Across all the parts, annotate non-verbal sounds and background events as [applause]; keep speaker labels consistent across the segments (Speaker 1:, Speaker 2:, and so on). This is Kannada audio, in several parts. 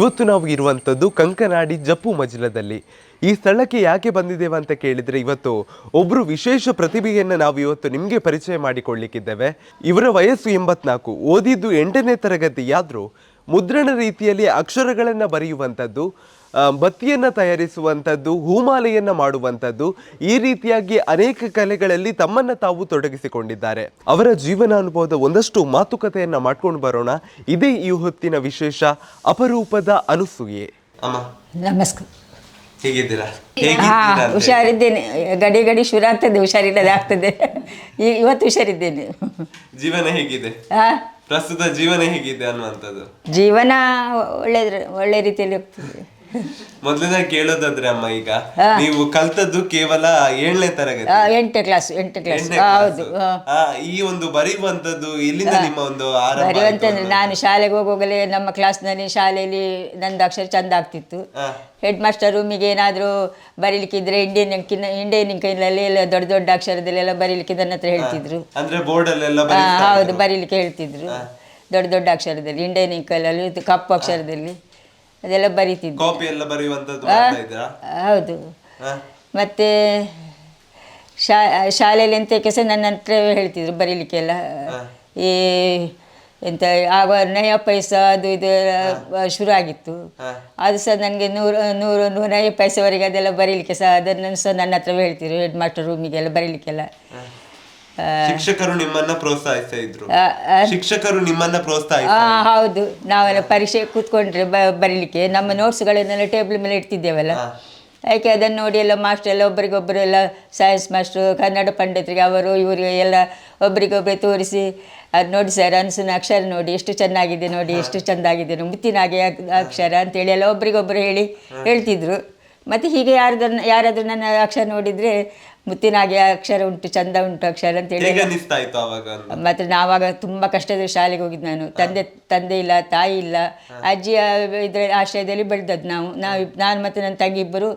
Speaker 1: ಇವತ್ತು ನಾವು ಇರುವಂಥದ್ದು ಕಂಕನಾಡಿ ಜಪ್ಪು ಮಜಲದಲ್ಲಿ. ಈ ಸ್ಥಳಕ್ಕೆ ಯಾಕೆ ಬಂದಿದ್ದೇವೆ ಅಂತ ಕೇಳಿದರೆ ಇವತ್ತು ಒಬ್ಬರು ವಿಶೇಷ ಪ್ರತಿಭೆಯನ್ನು ನಾವು ಇವತ್ತು ನಿಮಗೆ ಪರಿಚಯ ಮಾಡಿಕೊಳ್ಳಿಕ್ಕಿದ್ದೇವೆ. ಇವರ ವಯಸ್ಸು ಎಂಬತ್ನಾಲ್ಕು, ಓದಿದ್ದು ಎಂಟನೇ ತರಗತಿಯಾದರೂ ಮುದ್ರಣ ರೀತಿಯಲ್ಲಿ ಅಕ್ಷರಗಳನ್ನು ಬರೆಯುವಂಥದ್ದು. ಬತ್ತಿಯನ್ನು ತಯಾರಿಸುವಂಥದ್ದು ಹೂಮಾಲೆಯನ್ನು ಮಾಡುವಂಥದ್ದು ಈ ರೀತಿಯಾಗಿ ಅನೇಕ ಕಲೆಗಳಲ್ಲಿ ತಮ್ಮನ್ನು ತಾವು ತೊಡಗಿಸಿಕೊಂಡಿದ್ದಾರೆ. ಅವರ ಜೀವನಾನುಭವದ ಒಂದಷ್ಟು ಮಾತುಕತೆಯನ್ನು ಮಾಡ್ಕೊಂಡು ಬರೋಣ. ಇದೇ ಈ ಹೊತ್ತಿನ ವಿಶೇಷ ಅಪರೂಪದ ಅನುಸೂಯೆ. ಅಮ್ಮ.
Speaker 2: ನಮಸ್ಕಾರ.
Speaker 1: ಹೇಗಿದ್ದೀರಾ?
Speaker 2: ಹಾ ಹುಷಾರಿದ್ದೇನೆ. ಗಡಿ ಗಡಿ ಶುರು ಆಗ್ತದೆ ಹುಷಾರಿಲ್ಲದೆ ಆಗ್ತದೆ. ಈ- ಇವತ್ತು ಹುಷಾರಿದ್ದೇನೆ.
Speaker 1: ಜೀವನ ಹೇಗಿದೆ?
Speaker 2: ಹಾ?
Speaker 1: ಪ್ರಸ್ತುತ ಜೀವನ ಹೇಗಿದೆ ಅನ್ನುವಂಥದ್ದು.
Speaker 2: ಜೀವನ ಒಳ್ಳೆ ಒಳ್ಳೆ ರೀತಿಯಲ್ಲಿ ಹೋಗ್ತದೆ. [laughs]
Speaker 1: ಮೊದಲನೇ ಕೇಳೋದಾದ್ರೆ ಅಮ್ಮ ಈಗ ನೀವು ಕಲ್ತದ್ದು ಕೇವಲ ಏಳನೇ ತರಗತಿ.
Speaker 2: ಎಂಟನೇ ಕ್ಲಾಸ್ ಎಂಟನೇ ಕ್ಲಾಸ್ ಹೌದು
Speaker 1: ಈ ಒಂದು ಬರೆಯುವಂತದ್ದು ಎಲ್ಲಿಂದ ನಿಮ್ಮ ಒಂದು ಆರಂಭ
Speaker 2: ಬರೆಯುವಂತಂದ್ರೆ ನಾನು ಶಾಲೆಗೆ ಹೋಗುವಾಗಲೇ ನಮ್ಮ ಕ್ಲಾಸ್ನಲ್ಲಿ ಶಾಲೆಯಲ್ಲಿ ನಂದು ಅಕ್ಷರ ಚಂದ ಆಗ್ತಿತ್ತು. ಹೆಡ್ ಮಾಸ್ಟರ್ ರೂಮಿಗೆ ಏನಾದರೂ ಬರೀಲಿಕ್ಕಿದ್ರೆ ಇಂಡಿಯನ್ ಇಂಡಿಯನ್ ಅಂಕಿನಲ್ಲಿ ಎಲ್ಲ ದೊಡ್ಡ ದೊಡ್ಡ ಅಕ್ಷರದಲ್ಲೆಲ್ಲ ಬರೀಲಿಕ್ಕೆ ನನ್ನ ಹತ್ರ ಹೇಳ್ತಿದ್ರು.
Speaker 1: ಅಂದ್ರೆ ಬೋರ್ಡ್ ಅಲ್ಲೆಲ್ಲ
Speaker 2: ಆ, ಹೌದು ಬರೀಲಿಕ್ಕೆ ಹೇಳ್ತಿದ್ರು. ದೊಡ್ಡ ದೊಡ್ಡ ಅಕ್ಷರದಲ್ಲಿ ಇಂಡಿಯನ್ ಕೈನಲ್ಲಿ ಕಪ್ಪು ಅಕ್ಷರದಲ್ಲಿ. ಅದೆಲ್ಲ ಬರಿತಿದ್ದೆ.
Speaker 1: ಕಾಪಿ ಎಲ್ಲ ಬರೆಯುವಂತದ್ದು ಮಾಡ್ತಾ ಇದ್ರಾ
Speaker 2: ಹೌದು. ಮತ್ತೆ ಶಾ ಶಾಲೆಯಲ್ಲಿ ಎಂತ ಕೆಲಸ ನನ್ನ ಹತ್ರ ಹೇಳ್ತಿದ್ರು ಬರೀಲಿಕ್ಕೆಲ್ಲ ಈ ಎಂತ ಆಗ ನಯ ಪೈಸ ಅದು ಇದು ಶುರು ಆಗಿತ್ತು. ಅದು ಸಹ ನನಗೆ ನೂರು ನೂರು ನಯ ಪೈಸೆವರೆಗೆ ಅದೆಲ್ಲ ಬರೀಲಿಕ್ಕೆ ಸಹ ಅದನ್ನು ಸಹ ನನ್ನ ಹತ್ರ ಹೇಳ್ತಿದ್ರು ಹೆಡ್ ಮಾಸ್ಟರ್ ರೂಮಿಗೆಲ್ಲ ಬರೀಲಿಕ್ಕೆಲ್ಲ.
Speaker 1: ಶಿಕ್ಷಕರು ನಿಮ್ಮನ್ನ ಪ್ರೋತ್ಸಾಹಿಸ್ತಾ ಇದ್ರು. ಶಿಕ್ಷಕರು ನಿಮ್ಮನ್ನ ಪ್ರೋತ್ಸಾಹಿಸ
Speaker 2: ಆ, ಹೌದು. ನಾವೆಲ್ಲ ಪರೀಕ್ಷೆ ಕೂತ್ಕೊಂಡ್ರೆ ಬ ಬರೀಲಿಕ್ಕೆ ನಮ್ಮ ನೋಟ್ಸ್ಗಳನ್ನೆಲ್ಲ ಟೇಬಲ್ ಮೇಲೆ ಇಡ್ತಿದ್ದೇವಲ್ಲ ಯಾಕೆ ಅದನ್ನು ನೋಡಿ ಎಲ್ಲ ಮಾಸ್ಟರ್ ಎಲ್ಲ ಒಬ್ಬರಿಗೊಬ್ಬರು ಎಲ್ಲ ಸೈನ್ಸ್ ಮಾಸ್ಟ್ರು ಕನ್ನಡ ಪಂಡಿತರಿಗೆ ಅವರು ಇವರಿಗೆ ಎಲ್ಲ ಒಬ್ಬರಿಗೊಬ್ಬರು ತೋರಿಸಿ ಅದು ನೋಡಿ ಸರ್ ಅನ್ಸಿನ ಅಕ್ಷರ ನೋಡಿ ಎಷ್ಟು ಚೆನ್ನಾಗಿದೆ ನೋಡಿ ಎಷ್ಟು ಚೆಂದಾಗಿದೆ ನೋಡಿ, ಮುತ್ತಿನಾಗೆ ಅಕ್- ಅಕ್ಷರ ಅಂತೇಳಿ ಎಲ್ಲ ಒಬ್ಬರಿಗೊಬ್ಬರು ಹೇಳಿ ಹೇಳ್ತಿದ್ರು. ಮತ್ತು ಹೀಗೆ ಯಾರ್ದನ್ನ ಯಾರಾದರೂ ನನ್ನ ಅಕ್ಷರ ನೋಡಿದರೆ ಮುತ್ತಿನಾಗೆ ಅಕ್ಷರ ಉಂಟು ಚಂದ ಉಂಟು ಅಕ್ಷರ
Speaker 1: ಅಂತ ಹೇಳಿ.
Speaker 2: ಮತ್ತೆ ನಾವಾಗ ತುಂಬ ಕಷ್ಟದ ಶಾಲೆಗೆ ಹೋಗಿದ್ದು ನಾನು. ತಂದೆ ತಂದೆ ಇಲ್ಲ ತಾಯಿ ಇಲ್ಲ. ಅಜ್ಜಿಯ ಇದ್ರ ಆಶ್ರಯದಲ್ಲಿ ಬೆಳೆದದ್ದು ನಾವು. ನಾವು ನಾನು ಮತ್ತು ನನ್ನ ತಂಗಿ ಇಬ್ಬರು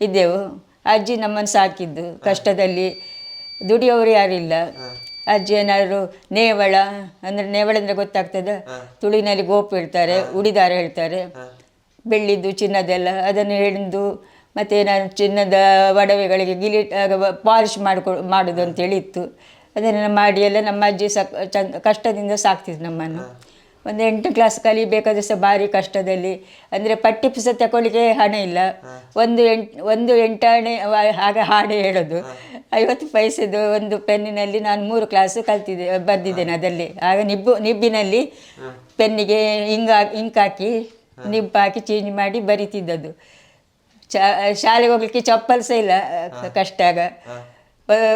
Speaker 2: ಇದ್ದೆವು. ಅಜ್ಜಿ ನಮ್ಮನ್ನು ಸಾಕಿದ್ದು ಕಷ್ಟದಲ್ಲಿ. ದುಡಿಯೋರು ಇಲ್ಲ. ಅಜ್ಜಿ ಏನಾದ್ರು ನೇವಳ ಅಂದರೆ ನೇವಳ ಅಂದರೆ ಗೊತ್ತಾಗ್ತದ? ತುಳಿನಲ್ಲಿ ಗೋಪು ಹೇಳ್ತಾರೆ ಉಡಿದಾರ ಹೇಳ್ತಾರೆ. ಬೆಳ್ಳಿದ್ದು ಚಿನ್ನದೆಲ್ಲ ಅದನ್ನು ಹಿಡಿದು ಮತ್ತು ನಾನು ಚಿನ್ನದ ಒಡವೆಗಳಿಗೆ ಗಿಲಿಟ್ ಪಾಲಿಶ್ ಮಾಡಿಕೊ ಮಾಡೋದು ಅಂತೇಳಿ ಇತ್ತು ಅದನ್ನೆಲ್ಲ ಮಾಡಿ ಎಲ್ಲ ನಮ್ಮ ಅಜ್ಜಿ ಸಕ್ ಚಂದ ಕಷ್ಟದಿಂದ ಸಾಕ್ತಿದ್ರು ನಮ್ಮನ್ನು. ಒಂದು ಎಂಟು ಕ್ಲಾಸ್ ಕಲಿಬೇಕಾದ್ರೆ ಸಹ ಭಾರಿ ಕಷ್ಟದಲ್ಲಿ. ಅಂದರೆ ಪಠ್ಯ ಪುಸ್ತಕ ತಗೊಳ್ಳಿಕ್ಕೆ ಹಣ ಇಲ್ಲ. ಒಂದು ಎಂಟು ಒಂದು ಎಂಟಾಣೆ ಆಗ ಹಾಗೆ ಹಾಡೆ ಹೇಳೋದು. ಐವತ್ತು ಪೈಸೆದು ಒಂದು ಪೆನ್ನಿನಲ್ಲಿ ನಾನು ಮೂರು ಕ್ಲಾಸು ಕಲ್ತಿದ್ದೆ ಬರೆದಿದ್ದೇನೆ ಅದರಲ್ಲಿ. ಆಗ ನಿಬ್ಬು ನಿಬ್ಬಿನಲ್ಲಿ ಪೆನ್ನಿಗೆ ಇಂಗ್ ಇಂಕ್ ಹಾಕಿ ನಿಬ್ಬು ಹಾಕಿ ಚೇಂಜ್ ಮಾಡಿ ಬರಿತಿದ್ದದ್ದು. ಚ ಶಾಲೆಗೆ ಹೋಗ್ಲಿಕ್ಕೆ ಚಪ್ಪಲ್ ಸಹ ಇಲ್ಲ ಕಷ್ಟ ಆಗ.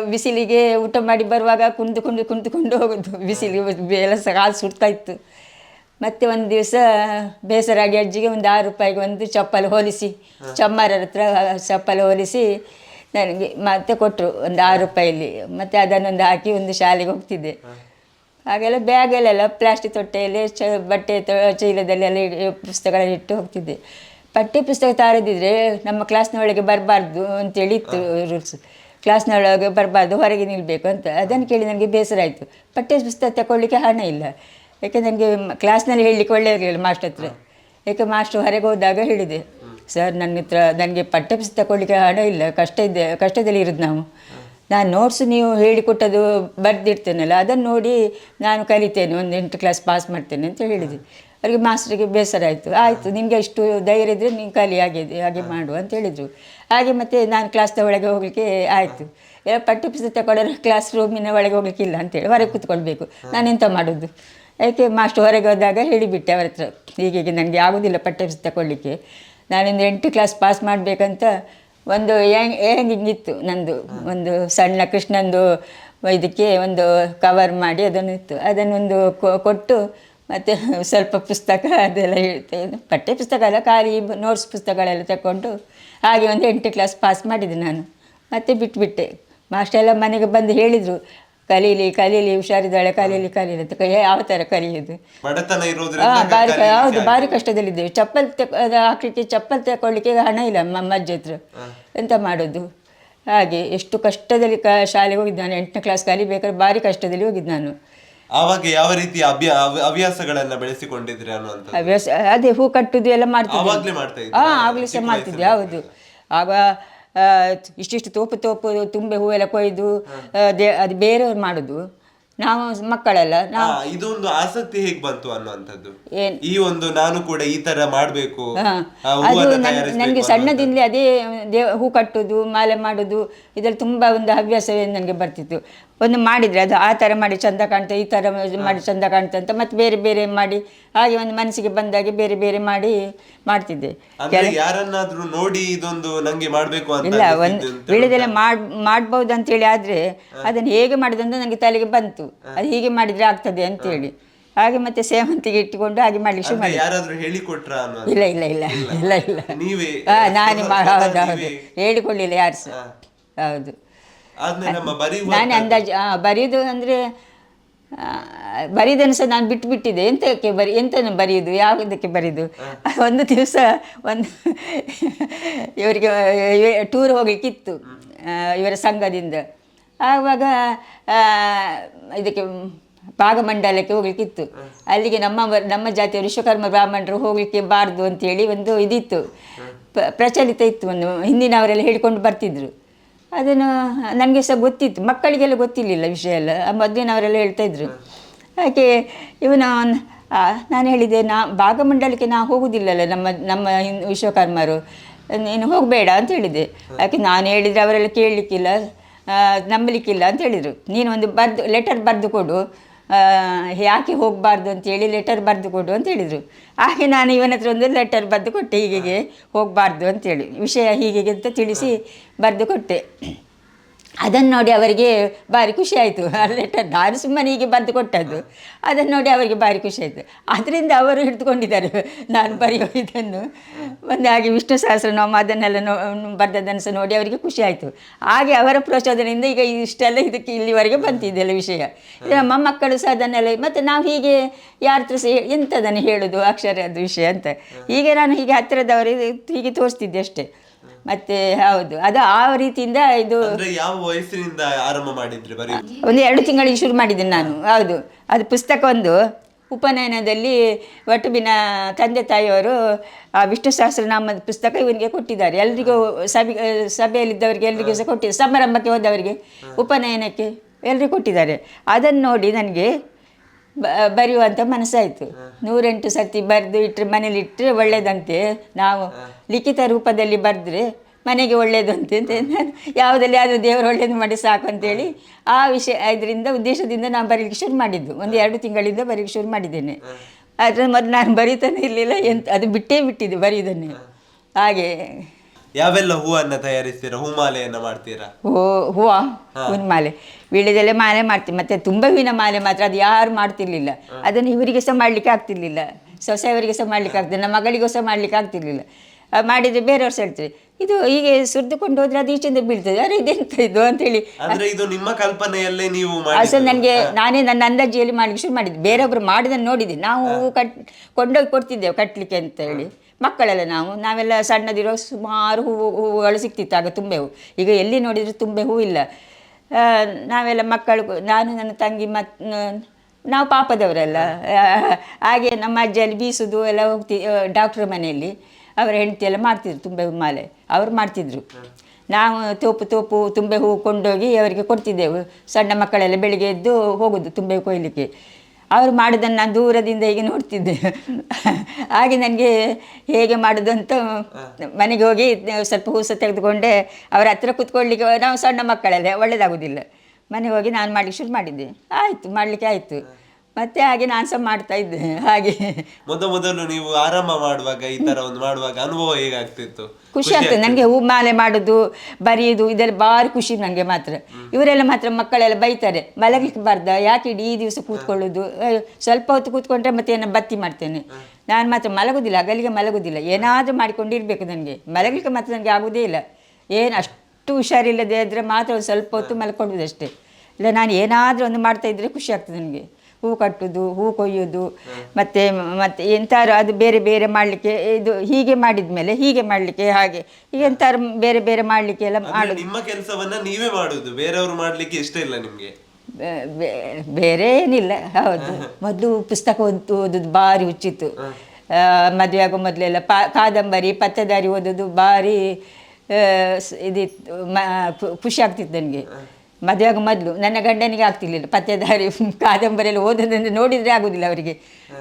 Speaker 2: ಬಿಸಿಲಿಗೆ ಊಟ ಮಾಡಿ ಬರುವಾಗ ಕುಂದುಕೊಂಡು ಕುಂತುಕೊಂಡು ಹೋಗೋದು. ಬಿಸಿಲಿಗೆ ಎಲ್ಲ ಸಹ ಕಾಲು ಸುಡ್ತಾ ಇತ್ತು ಮತ್ತೆ ಒಂದು ದಿವಸ ಬೇಸರಾಗಿ ಅಜ್ಜಿಗೆ ಒಂದು ಆರು ರೂಪಾಯಿಗೆ ಒಂದು ಚಪ್ಪಲ್ ಹೋಲಿಸಿ ಚಮ್ಮಾರರ ಹತ್ರ ಚಪ್ಪಲ್ ಹೋಲಿಸಿ ನನಗೆ ಮತ್ತೆ ಕೊಟ್ಟರು ಒಂದು ಆರು ರೂಪಾಯಿಲಿ ಮತ್ತು ಅದನ್ನೊಂದು ಹಾಕಿ ಒಂದು ಶಾಲೆಗೆ ಹೋಗ್ತಿದ್ದೆ. ಹಾಗೆಲ್ಲ ಬ್ಯಾಗಲ್ಲೆಲ್ಲ ಪ್ಲಾಸ್ಟಿಕ್ ತೊಟ್ಟೆಯಲ್ಲಿ ಚ ಬಟ್ಟೆ ತೊ- ಚೀಲದಲ್ಲೆಲ್ಲ ಪುಸ್ತಕಗಳಲ್ಲಿ ಪುಸ್ತಕಗಳನ್ನು ಇಟ್ಟು ಹೋಗ್ತಿದ್ದೆ. ಪಠ್ಯ ಪುಸ್ತಕ ತಾರದಿದ್ರೆ ನಮ್ಮ ಕ್ಲಾಸ್ನ ಒಳಗೆ ಬರಬಾರ್ದು ಅಂತೇಳಿ ಇತ್ತು ರೂಲ್ಸ್ ಕ್ಲಾಸ್ನ ಒಳಗೆ ಬರಬಾರ್ದು ಹೊರಗೆ ನಿಲ್ಲಬೇಕು ಅಂತ. ಅದನ್ನು ಕೇಳಿ ನನಗೆ ಬೇಸರ ಆಯಿತು. ಪಠ್ಯ ಪುಸ್ತಕ ತಗೊಳ್ಳಿಕ್ಕೆ ಹಣ ಇಲ್ಲ. ಯಾಕೆ ನನಗೆ ಕ್ಲಾಸ್ನಲ್ಲಿ ಹೇಳಲಿಕ್ಕೆ ಒಳ್ಳೆ ಇರಲಿಲ್ಲ ಮಾಸ್ಟರ್ ಹತ್ರ. ಯಾಕೆ ಮಾಸ್ಟ್ರು ಹೊರಗೆ ಹೋದಾಗ ಹೇಳಿದೆ ಸರ್ ನನ್ನ ಹತ್ರ ನನಗೆ ಪಠ್ಯ ಪುಸ್ತಕ ತಗೊಳ್ಳಿಕ್ಕೆ ಹಣ ಇಲ್ಲ. ಕಷ್ಟ ಇದೆ ಕಷ್ಟದಲ್ಲಿ ಇರೋದು ನಾವು. ನಾನು ನೋಟ್ಸ್ ನೀವು ಹೇಳಿಕೊಟ್ಟದು ಬರೆದಿರ್ತೇನಲ್ಲ ಅದನ್ನು ನೋಡಿ ನಾನು ಕಲಿತೇನೆ. ಒಂದು ಎಂಟು ಕ್ಲಾಸ್ ಪಾಸ್ ಮಾಡ್ತೇನೆ ಅಂತ ಹೇಳಿದೆ. ಅವರಿಗೆ ಮಾಸ್ಟ್ರಿಗೆ ಬೇಸರ ಆಯಿತು. ಆಯಿತು ನಿಮಗೆ ಇಷ್ಟು ಧೈರ್ಯ ಇದ್ದರೆ ನೀನು ಕಲಿ ಹಾಗೆ ಹಾಗೆ ಮಾಡು ಅಂತ ಹೇಳಿದರು. ಹಾಗೆ ಮತ್ತು ನಾನು ಕ್ಲಾಸ್ನ ಒಳಗೆ ಹೋಗಲಿಕ್ಕೆ ಆಯಿತು. ಎಲ್ಲ ಪಠ್ಯ ಪುಸ್ತಕ ತಗೊಳ್ಳೋರು ಕ್ಲಾಸ್ ರೂಮಿನ ಒಳಗೆ ಹೋಗ್ಲಿಕ್ಕಿಲ್ಲ ಅಂತೇಳಿ ಹೊರಗೆ ಕೂತ್ಕೊಳ್ಬೇಕು. ನಾನೆಂತ ಮಾಡೋದು? ಯಾಕೆ ಮಾಸ್ಟರ್ ಹೊರಗೆ ಹೋದಾಗ ಹೇಳಿಬಿಟ್ಟೆ ಅವ್ರ ಹತ್ರ. ಹೀಗೆ ನನಗೆ ಆಗೋದಿಲ್ಲ ಪಠ್ಯ ಪುಸ್ತಕ ತಗೊಳ್ಳಿಕ್ಕೆ. ನಾನಿಂದ ಎಂಟು ಕ್ಲಾಸ್ ಪಾಸ್ ಮಾಡಬೇಕಂತ ಒಂದು ಹ್ಯಾಂಗ್ ಹ್ಯಾಂಗಿಂಗ್ ನಂದು. ಒಂದು ಸಣ್ಣ ಕೃಷ್ಣಂದು ಇದಕ್ಕೆ ಒಂದು ಕವರ್ ಮಾಡಿ ಅದನ್ನು ಇತ್ತು. ಅದನ್ನೊಂದು ಕೊಟ್ಟು ಮತ್ತು ಸ್ವಲ್ಪ ಪುಸ್ತಕ ಅದೆಲ್ಲ ಹೇಳ್ತೇನೆ. ಪಠ್ಯ ಪುಸ್ತಕ ಅಲ್ಲ ಖಾಲಿ ನೋಟ್ಸ್ ಪುಸ್ತಕಗಳೆಲ್ಲ ತಗೊಂಡು ಹಾಗೆ ಒಂದು ಎಂಟು ಕ್ಲಾಸ್ ಪಾಸ್ ಮಾಡಿದೆ ನಾನು. ಮತ್ತೆ ಬಿಟ್ಬಿಟ್ಟೆ. ಮಾಸ್ಟರ್ ಎಲ್ಲ ಮನೆಗೆ ಬಂದು ಹೇಳಿದರು ಕಲೀಲಿ ಕಲೀಲಿ ಹುಷಾರಿದ್ದಾಳೆ ಕಲೀಲಿ ಕಲೀಲಿ ಅಂತ ಯಾವ ಥರ ಕಲಿಯೋದು? ಬಾರಿ
Speaker 1: ಕಲೀಲಿಕ್ಕೆ
Speaker 2: ಹೌದು ಭಾರಿ ಕಷ್ಟದಲ್ಲಿದ್ದೇವೆ. ಚಪ್ಪಲ್ ತಕ್ ಅದು ಹಾಕ್ಲಿಕ್ಕೆ ಚಪ್ಪಲ್ ತಗೊಳ್ಳಿಕ್ಕೆ ಹಣ ಇಲ್ಲ ನಮ್ಮ ಅಜ್ಜಿ ಹತ್ರ. ಎಂತ ಮಾಡೋದು? ಹಾಗೆ ಎಷ್ಟು ಕಷ್ಟದಲ್ಲಿ ಕ ಶಾಲೆಗೆ ಹೋಗಿದ್ದು ನಾನು. ಎಂಟನೇ ಕ್ಲಾಸ್ ಕಲಿಬೇಕಾದ್ರೆ ಭಾರಿ ಕಷ್ಟದಲ್ಲಿ ಹೋಗಿದ್ದು ನಾನು.
Speaker 1: ಆವಾಗ ಯಾವ ರೀತಿ ಹವ್ಯಾಸಗಳೆಲ್ಲ ಹವ್ಯ- ಹವ್ಯಾಸಗಳನ್ನ ಬೆಳೆಸಿಕೊಂಡಿದ್ರಿ ಅನ್ನುವಂಥದ್ದು?
Speaker 2: ಹವ್ಯಾಸ ಅದೇ ಹೂ ಕಟ್ಟುದು ಎಲ್ಲ ಮಾಡ್ತೀವಿ
Speaker 1: ಆವಾಗ್ಲೇ ಮಾಡ್ತಾ ಇದ್ರಾ?
Speaker 2: ಹಾ ಆಗ್ಲೇ ಸಹ ಮಾಡ್ತಿದ್ದೆ ಹೌದು. ಆಗ ಆ, ಇಷ್ಟಿಷ್ಟು ತೋಪು ತೋಪು ತುಂಬೆ ಹೂವೆಲ್ಲ ಕೊಯ್ದು ಆ, ದೇ- ಅದು ಬೇರೆಯವ್ರು ಮಾಡುದು. ನಾವು ಮಕ್ಕಳೆಲ್ಲ
Speaker 1: ಆ,
Speaker 2: ನಾವು
Speaker 1: ಇದೊಂದು ಆಸಕ್ತಿ ಹೇಗೆ ಬಂತು ಅನ್ನುವಂಥದ್ದು?
Speaker 2: ಏನ್?
Speaker 1: ಈ ಒಂದು ನಾನು ಕೂಡ ಈ ತರ ಮಾಡ್ಬೇಕು
Speaker 2: ಹಾ.
Speaker 1: ಆ,
Speaker 2: ಅದು
Speaker 1: ಹೂವನ್ನ ತಯಾರಿಸ್ಬೇಕು
Speaker 2: ನನಗೆ
Speaker 1: ಅನ್ನುವಂಥದ್ದು.
Speaker 2: ಸಣ್ಣದಿಂದಲೇ ಅದೇ ದೇವ ಹೂ ಕಟ್ಟುದು ಮಾಲೆ ಮಾಡುದು ಇದರಲ್ಲಿ ತುಂಬಾ ಒಂದು ಹವ್ಯಾಸವೇ ನನಗೆ ಬರ್ತಿತ್ತು. ಒಂದು ಮಾಡಿದರೆ ಅದು ಆ ಥರ ಮಾಡಿ ಚಂದ ಕಾಣ್ತದೆ ಈ ಥರ ಮಾಡಿ ಚಂದ ಕಾಣ್ತದೆ ಅಂತ ಮತ್ತೆ ಬೇರೆ ಬೇರೆ ಮಾಡಿ ಹಾಗೆ ಒಂದು ಮನಸ್ಸಿಗೆ ಬಂದಾಗೆ ಬೇರೆ ಬೇರೆ ಮಾಡಿ ಮಾಡ್ತಿದ್ದೆ.
Speaker 1: ಯಾರನ್ನಾದ್ರೂ ನೋಡಿ ಇದೊಂದು ನಂಗೆ ಮಾಡ್ಬೇಕು ಅಂತ
Speaker 2: ಇಲ್ಲ ಒಂದು
Speaker 1: ಅನಿಸಿದ್ದು ಅಂತ
Speaker 2: ಬೆಳೆದೆಲ್ಲ ಮಾಡ್ ಮಾಡ್ಬೋದು ಅಂತೇಳಿ ಆದರೆ ಅದನ್ನು ಹೇಗೆ ಮಾಡಿದಂತ ಅಂತ ನನಗೆ ತಲೆಗೆ ಬಂತು. ಅದು ಹೀಗೆ ಮಾಡಿದರೆ ಆಗ್ತದೆ ಅಂತೇಳಿ ಹಾಗೆ ಮತ್ತೆ ಸೇವಂತಿಗೆ ಇಟ್ಟುಕೊಂಡು ಹಾಗೆ ಮಾಡ್ಲಿಕ್ಕೆ ಶುರು
Speaker 1: ಅಂದ್ರೆ
Speaker 2: ಮಾಡಿ
Speaker 1: ಯಾರಾದ್ರೂ ಹೇಳಿಕೊಟ್ರ
Speaker 2: ಇಲ್ಲ ಇಲ್ಲ ಇಲ್ಲ ಇಲ್ಲ. ಇಲ್ಲ
Speaker 1: ನೀವೇ
Speaker 2: ಹಾ ನಾನೇ [laughs] ಮಾ-
Speaker 1: ಸ್ವತಃ
Speaker 2: ಹೌದು ಹೌದು ಹೇಳಿಕೊಳ್ಳಿಲ್ಲ ಯಾರು ಸಹ. ಹೌದು.
Speaker 1: ಆದ್ಮೇಲೆ ನಮ್ಮ ಬರೆಯುವ
Speaker 2: ನಾನು ಅಂದಾಜು ಬರೆಯೋದು ಅಂದರೆ ಬರೀದನ್ನು ಸಹ ನಾನು ಬಿಟ್ಟು ಬಿಟ್ಟಿದ್ದೆ ಎಂತಕ್ಕೆ ಬರಿ ಎಂತ ಬರೆಯೋದು ಯಾವುದಕ್ಕೆ ಬರೆಯೋದು ಒಂದು ದಿವಸ ಒಂದು [laughs] ಇವರಿಗೆ ಟೂರ್ ಹೋಗಲಿಕ್ಕಿತ್ತು ಇವರ ಸಂಘದಿಂದ. ಆವಾಗ ಇದಕ್ಕೆ ಭಾಗಮಂಡಲಕ್ಕೆ ಹೋಗ್ಲಿಕ್ಕಿತ್ತು. ಅಲ್ಲಿಗೆ ನಮ್ಮ ನಮ್ಮ ಜಾತಿಯ ವಿಶ್ವಕರ್ಮ ಬ್ರಾಹ್ಮಣರು ಹೋಗ್ಲಿಕ್ಕೆ ಬಾರ್ದು ಅಂತೇಳಿ ಒಂದು ಇದಿತ್ತು. ಪ್ರಚಲಿತ ಇತ್ತು ಒಂದು ಹಿಂದಿನವರೆಲ್ಲ ಹೇಳಿಕೊಂಡು ಬರ್ತಿದ್ರು. ಅದನ್ನು ನನಗೆ ಸಹ ಗೊತ್ತಿತ್ತು. ಮಕ್ಕಳಿಗೆಲ್ಲ ಗೊತ್ತಿರಲಿಲ್ಲ ವಿಷಯ ಎಲ್ಲ. ಹೇಳ್ತಾ ಇದ್ರು. ಹಾಗೆ ಇವನು ನಾನು ಹೇಳಿದೆ, ನಾ ಭಾಗಮಂಡಲಕ್ಕೆ ನಾ ಹೋಗುವುದಿಲ್ಲಲ್ಲ ನಮ್ಮ ನಮ್ಮ ವಿಶ್ವಕರ್ಮರು. ನೀನು ಹೋಗಬೇಡ ಅಂತ ಹೇಳಿದೆ. ಯಾಕೆ ನಾನು ಹೇಳಿದರೆ ಅವರೆಲ್ಲ ಕೇಳಲಿಕ್ಕಿಲ್ಲ ನಂಬಲಿಕ್ಕಿಲ್ಲ ಅಂತ ಹೇಳಿದರು. ನೀನು ಒಂದು ಬರೆದು ಲೆಟರ್ ಬರೆದು ಕೊಡು. ಯಾಕೆ ಹೋಗಬಾರ್ದು ಅಂತೇಳಿ ಲೆಟರ್ ಬರೆದು ಕೊಡು ಅಂತ ಹೇಳಿದರು. ಹಾಗೆ ನಾನು ಇವನ ಹತ್ರ ಒಂದು ಲೆಟರ್ ಬರೆದು ಕೊಟ್ಟೆ ಹೀಗೆ ಹೋಗಬಾರ್ದು ಅಂತೇಳಿ ವಿಷಯ ಹೀಗೆ ಅಂತ ತಿಳಿಸಿ ಬರೆದು ಕೊಟ್ಟೆ. ಅದನ್ನು ನೋಡಿ ಅವರಿಗೆ ಭಾರಿ ಖುಷಿ ಆಯಿತು. ಆ ಲೆಟರ್ ನಾನು ಸುಮ್ಮನೆ ಹೀಗೆ ಬಂದು ಕೊಟ್ಟದ್ದು. ಅದನ್ನು ನೋಡಿ ಅವರಿಗೆ ಭಾರಿ ಖುಷಿ ಆಯಿತು. ಅದರಿಂದ ಅವರು ಹಿಡಿದುಕೊಂಡಿದ್ದಾರೆ. ನಾನು ಬರೆಯೋ ಇದನ್ನು. ಒಂದು ಹಾಗೆ ವಿಷ್ಣು ಸಹಸ್ರನಾಮ ಅದನ್ನೆಲ್ಲ ನೋ ಬರೆದದ್ದನ್ನು ಸಹ ನೋಡಿ ಅವರಿಗೆ ಖುಷಿ ಆಯಿತು. ಹಾಗೆ ಅವರ ಪ್ರಚೋದನೆಯಿಂದ ಈಗ ಇಷ್ಟೆಲ್ಲ ಇದಕ್ಕೆ ಇಲ್ಲಿವರೆಗೆ ಬಂತಿದ್ದೆಲ್ಲ ವಿಷಯ. ನಮ್ಮ ಮಕ್ಕಳು ಸಹ ಅದನ್ನೆಲ್ಲ, ಮತ್ತು ನಾವು ಹೀಗೆ ಯಾರ ಹತ್ರ ಸಹ ಎಂಥದನ್ನು ಹೇಳೋದು ಅಕ್ಷರದ ವಿಷಯ ಅಂತ. ಹೀಗೆ ನಾನು ಹೀಗೆ ಹತ್ತಿರದವರು ಹೀಗೆ ತೋರಿಸ್ತಿದ್ದೆ ಅಷ್ಟೇ. ಮತ್ತು ಹೌದು ಅದು ಆ ರೀತಿಯಿಂದ ಇದು
Speaker 1: ಯಾವ ವಯಸ್ಸಿನಿಂದ ಆರಂಭ ಮಾಡಿದ್ರಿ ಬರೀ?
Speaker 2: ಒಂದು ಎರಡು ತಿಂಗಳಿಗೆ ಶುರು ಮಾಡಿದ್ದೀನಿ ನಾನು ಹೌದು. ಅದು ಪುಸ್ತಕ ಒಂದು ಉಪನಯನದಲ್ಲಿ ವಟುಬಿನ ತಂದೆ ತಾಯಿಯವರು ಆ ವಿಷ್ಣು ಸಹಸ್ರನಾಮದ ಪುಸ್ತಕ ಇವನಿಗೆ ಕೊಟ್ಟಿದ್ದಾರೆ. ಎಲ್ರಿಗೂ ಸಭೆ ಸಭೆಯಲ್ಲಿದ್ದವರಿಗೆ ಎಲ್ರಿಗೂ ಸಹ ಕೊಟ್ಟಿದ್ದಾರೆ. ಸಮಾರಂಭಕ್ಕೆ ಹೋದವರಿಗೆ ಉಪನಯನಕ್ಕೆ ಎಲ್ಲರಿಗೂ ಕೊಟ್ಟಿದ್ದಾರೆ. ಅದನ್ನು ನೋಡಿ ನನಗೆ ಬ ಬರೆಯುವಂಥ ಮನಸ್ಸಾಯಿತು. ನೂರೆಂಟು ಸತಿ ಬರೆದು ಇಟ್ಟರೆ ಮನೇಲಿ ಇಟ್ಟರೆ ಒಳ್ಳೆಯದಂತೆ ನಾವು ಲಿಖಿತ ರೂಪದಲ್ಲಿ ಬರೆದ್ರೆ ಮನೆಗೆ ಒಳ್ಳೆಯದು ಅಂತ ನಾನು ಯಾವುದಲ್ಲಿ ಆದರೂ ದೇವರು ಒಳ್ಳೆಯದು ಮಾಡಿ ಸಾಕು ಅಂತೇಳಿ ಆ ವಿಷಯ ಇದರಿಂದ ಉದ್ದೇಶದಿಂದ ನಾನು ಬರೀಲಿಕ್ಕೆ ಶುರು ಮಾಡಿದ್ದು. ಒಂದು ಎರಡು ತಿಂಗಳಿಂದ ಬರೀಲಿಕ್ಕೆ ಶುರು ಮಾಡಿದ್ದೇನೆ. ಆದರೆ ಮೊದಲು ನಾನು ಬರೀತಾನೆ ಇರಲಿಲ್ಲ ಎಂತ ಅದು ಬಿಟ್ಟೇ ಬಿಟ್ಟಿದ್ದು ಬರೀದನ್ನೇ. ಹಾಗೆ.
Speaker 1: ಯಾವೆಲ್ಲ ಹೂವನ್ನ ತಯಾರಿಸ್ತೀರಾ? ಹೂಮಾಲೆಯನ್ನ ಮಾಡ್ತೀರಾ?
Speaker 2: ಹೋ ಹೂವ? ಹೂವಿನ ಮಾಲೆ. ವೀಳ್ಯದಲ್ಲೇ ಮಾಲೆ ಮಾಡ್ತೀವಿ ಮತ್ತೆ ತುಂಬ ಹೂವಿನ ಮಾಲೆ ಮಾತ್ರ ಅದು ಯಾರು ಮಾಡ್ತಿರ್ಲಿಲ್ಲ. ಅದನ್ನು ಇವರಿಗೆ ಸಹ ಮಾಡಲಿಕ್ಕೆ ಆಗ್ತಿರ್ಲಿಲ್ಲ. ಸೊಸೆಯವರಿಗೆ ಸಹ ಮಾಡ್ಲಿಕ್ಕೆ ಆಗ್ತಿಲ್ಲ ನಮ್ಮ ಮಗಳಿಗೂ ಸಹ ಮಾಡ್ಲಿಕ್ಕೆ ಆಗ್ತಿರ್ಲಿಲ್ಲ. ಮಾಡಿದರೆ ಬೇರೆಯವ್ರು ಹೇಳ್ತೀವಿ. ಇದು ಹೀಗೆ ಸುರಿದುಕೊಂಡು ಹೋದ್ರೆ ಅದು ಈಚೆಂದ ಬೀಳ್ತದೆ. ಅರೆ ಇದೆಂತ ಇದು ಅಂತೇಳಿ.
Speaker 1: ಇದು ನಿಮ್ಮ ಕಲ್ಪನೆಯಲ್ಲೇ ನೀವು ಅಸಲು
Speaker 2: ನನಗೆ ನಾನೇ ನನ್ನ ಅಂದಾಜಿಯಲ್ಲಿ ಮಾಡಲಿಕ್ಕೆ ಶುರು ಮಾಡಿದ್ದೆ. ಬೇರೊಬ್ರು ಮಾಡಿದನ್ನು ನೋಡಿದ್ದೆ ನಾವು ಹೂವು ಕಟ್ ಕೊಂಡೋಗಿ ಕೊಡ್ತಿದ್ದೆವು ಕಟ್ಟಲಿಕ್ಕೆ ಅಂತ ಹೇಳಿ ಮಕ್ಕಳೆಲ್ಲ ನಾವು. ನಾವೆಲ್ಲ ಸಣ್ಣದಿರೋ ಸುಮಾರು ಹೂವು ಹೂವುಗಳು ಸಿಕ್ತಿತ್ತು ಆಗ ತುಂಬೆ ಹೂವು ಈಗ ಎಲ್ಲಿ ನೋಡಿದರೂ ತುಂಬೆ ಹೂ ಇಲ್ಲ. ನಾವೆಲ್ಲ ಮಕ್ಕಳು ನಾನು ನನ್ನ ತಂಗಿ ಮತ್ ನಾವು ಪಾಪದವರೆಲ್ಲ. ಹಾಗೆ ನಮ್ಮ ಅಜ್ಜಿಯಲ್ಲಿ ಬೀಸುದು ಎಲ್ಲ ಹೋಗ್ತಿ ಡಾಕ್ಟ್ರ್ ಮನೆಯಲ್ಲಿ. ಅವರ ಹೆಂಡತಿ ಎಲ್ಲ ಮಾಡ್ತಿದ್ರು ತುಂಬೆ ಹೂ ಮಾಲೆ. ಅವ್ರು ಮಾಡ್ತಿದ್ರು. ನಾವು ತೋಪು ತೋಪು ತುಂಬೆ ಹೂ ಕೊಂಡೋಗಿ ಅವರಿಗೆ ಕೊಡ್ತಿದ್ದೆವು. ಸಣ್ಣ ಮಕ್ಕಳೆಲ್ಲ ಬೆಳಿಗ್ಗೆ ಎದ್ದು ಹೋಗೋದು ತುಂಬೆ ಕೊಯ್ಲಿಕ್ಕೆ. ಅವರು ಮಾಡೋದನ್ನು ನಾನು ದೂರದಿಂದ ಹೀಗೆ ನೋಡ್ತಿದ್ದೆ. ಹಾಗೆ ನನಗೆ ಹೇಗೆ ಮಾಡೋದು ಅಂತ ಮನೆಗೆ ಹೋಗಿ ಸ್ವಲ್ಪ ಹೂಸ ತೆಗೆದುಕೊಂಡೆ. ಅವರ ಹತ್ರ ಕೂತ್ಕೊಳ್ಳಿಕ್ಕೆ ನಾವು ಸಣ್ಣ ಮಕ್ಕಳೆಲ್ಲ ಒಳ್ಳೆಯದಾಗೋದಿಲ್ಲ ಮನೆಗೆ ಹೋಗಿ ನಾನು ಮಾಡಲಿಕ್ಕೆ ಶುರು ಮಾಡಿದ್ದೆ. ಆಯಿತು, ಮಾಡಲಿಕ್ಕೆ ಆಯಿತು. ಮತ್ತೆ ಹಾಗೆ ನಾನು ಸಹ ಮಾಡ್ತಾ ಇದ್ದೆ. ಹಾಗೆ.
Speaker 1: ಮೊದ ಮೊದಲು ನೀವು ಆರಂಭ ಮಾಡುವಾಗ ಈ ತರ ಒಂದು ಮಾಡುವಾಗ ಅನುಭವ ಹೇಗಾಗ್ತಿತ್ತು?
Speaker 2: ಖುಷಿ ಆಗ್ತದೆ. ನನಗೆ ಹೂ ಮಾಲೆ ಮಾಡೋದು ಬರೆಯೋದು ಇದೆಲ್ಲ ಭಾರಿ ಖುಷಿ ನನಗೆ ಮಾತ್ರ. ಇವರೆಲ್ಲ ಮಾತ್ರ ಮಕ್ಕಳೆಲ್ಲ ಬೈತಾರೆ. ಮಲಗಲಿಕ್ಕೆ ಬಾರ್ದ ಯಾಕೆ ಇಡೀ ದಿವಸ ಕೂತ್ಕೊಳ್ಳೋದು? ಸ್ವಲ್ಪ ಹೊತ್ತು ಕೂತ್ಕೊಂಡ್ರೆ ಮತ್ತೆ ಏನೋ ಬತ್ತಿ ಮಾಡ್ತೇನೆ. ನಾನು ಮಾತ್ರ ಮಲಗೋದಿಲ್ಲ ಅಗಲಿಗೆ ಮಲಗೋದಿಲ್ಲ. ಏನಾದರೂ ಮಾಡಿಕೊಂಡಿರಬೇಕು ನನಗೆ. ಮಲಗಲಿಕ್ಕೆ ಮಾತ್ರ ನನಗೆ ಆಗೋದೇ ಇಲ್ಲ. ಏನು ಅಷ್ಟು ಹುಷಾರಿಲ್ಲದೆ ಇದ್ದರೆ ಮಾತ್ರ ಒಂದು ಸ್ವಲ್ಪ ಹೊತ್ತು ಮಲ್ಕೊಳ್ಬೋದು ಅಷ್ಟೇ ಇಲ್ಲ ನಾನು ಏನಾದರೂ ಒಂದು ಮಾಡ್ತಾ ಇದ್ದರೆ ಖುಷಿ ಆಗ್ತದೆ ನನಗೆ. ಹೂ ಕಟ್ಟುದು ಹೂ ಕೊಯ್ಯೋದು ಮತ್ತೆ ಮತ್ತೆ ಎಂತಾರು ಅದು ಬೇರೆ ಬೇರೆ ಮಾಡಲಿಕ್ಕೆ ಇದು ಹೀಗೆ ಮಾಡಿದ ಮೇಲೆ ಹೀಗೆ ಮಾಡಲಿಕ್ಕೆ ಹಾಗೆ ಈಗ ಎಂತಾರು ಬೇರೆ ಬೇರೆ ಮಾಡಲಿಕ್ಕೆ ಎಲ್ಲ ಮಾಡೋದು.
Speaker 1: ನಿಮ್ಮ ಕೆಲಸವನ್ನ ನೀವೇ ಮಾಡುದು ಬೇರೆಯವರು ಮಾಡ್ಲಿಕ್ಕೆ ಇಷ್ಟ ಇಲ್ಲ ನಿಮಗೆ?
Speaker 2: ಬೇರೆ ಏನಿಲ್ಲ ಹೌದು. ಮೊದಲು ಪುಸ್ತಕ ಓದ್ ಓದೋದು ಭಾರಿ ಹುಚ್ಚಿತ್ತು ಮದುವೆ ಆಗೋ ಮೊದಲೆಲ್ಲ ಪಾ ಕಾದಂಬರಿ ಪತ್ತದಾರಿ ಓದೋದು ಭಾರಿ ಇದಿತ್ತು ಮ ಖುಷಿ ಆಗ್ತಿತ್ತು ನನಗೆ. ಮದುವೆ ಆಗೋ ಮೊದಲು ನನ್ನ ಗಂಡನಿಗೆ ಆಗ್ತಿರ್ಲಿಲ್ಲ. ಪತ್ತೆದಾರಿ ಕಾದಂಬರಿಯಲ್ಲಿ ಓದೋದಂದ್ರೆ ನೋಡಿದರೆ ಆಗೋದಿಲ್ಲ ಅವರಿಗೆ.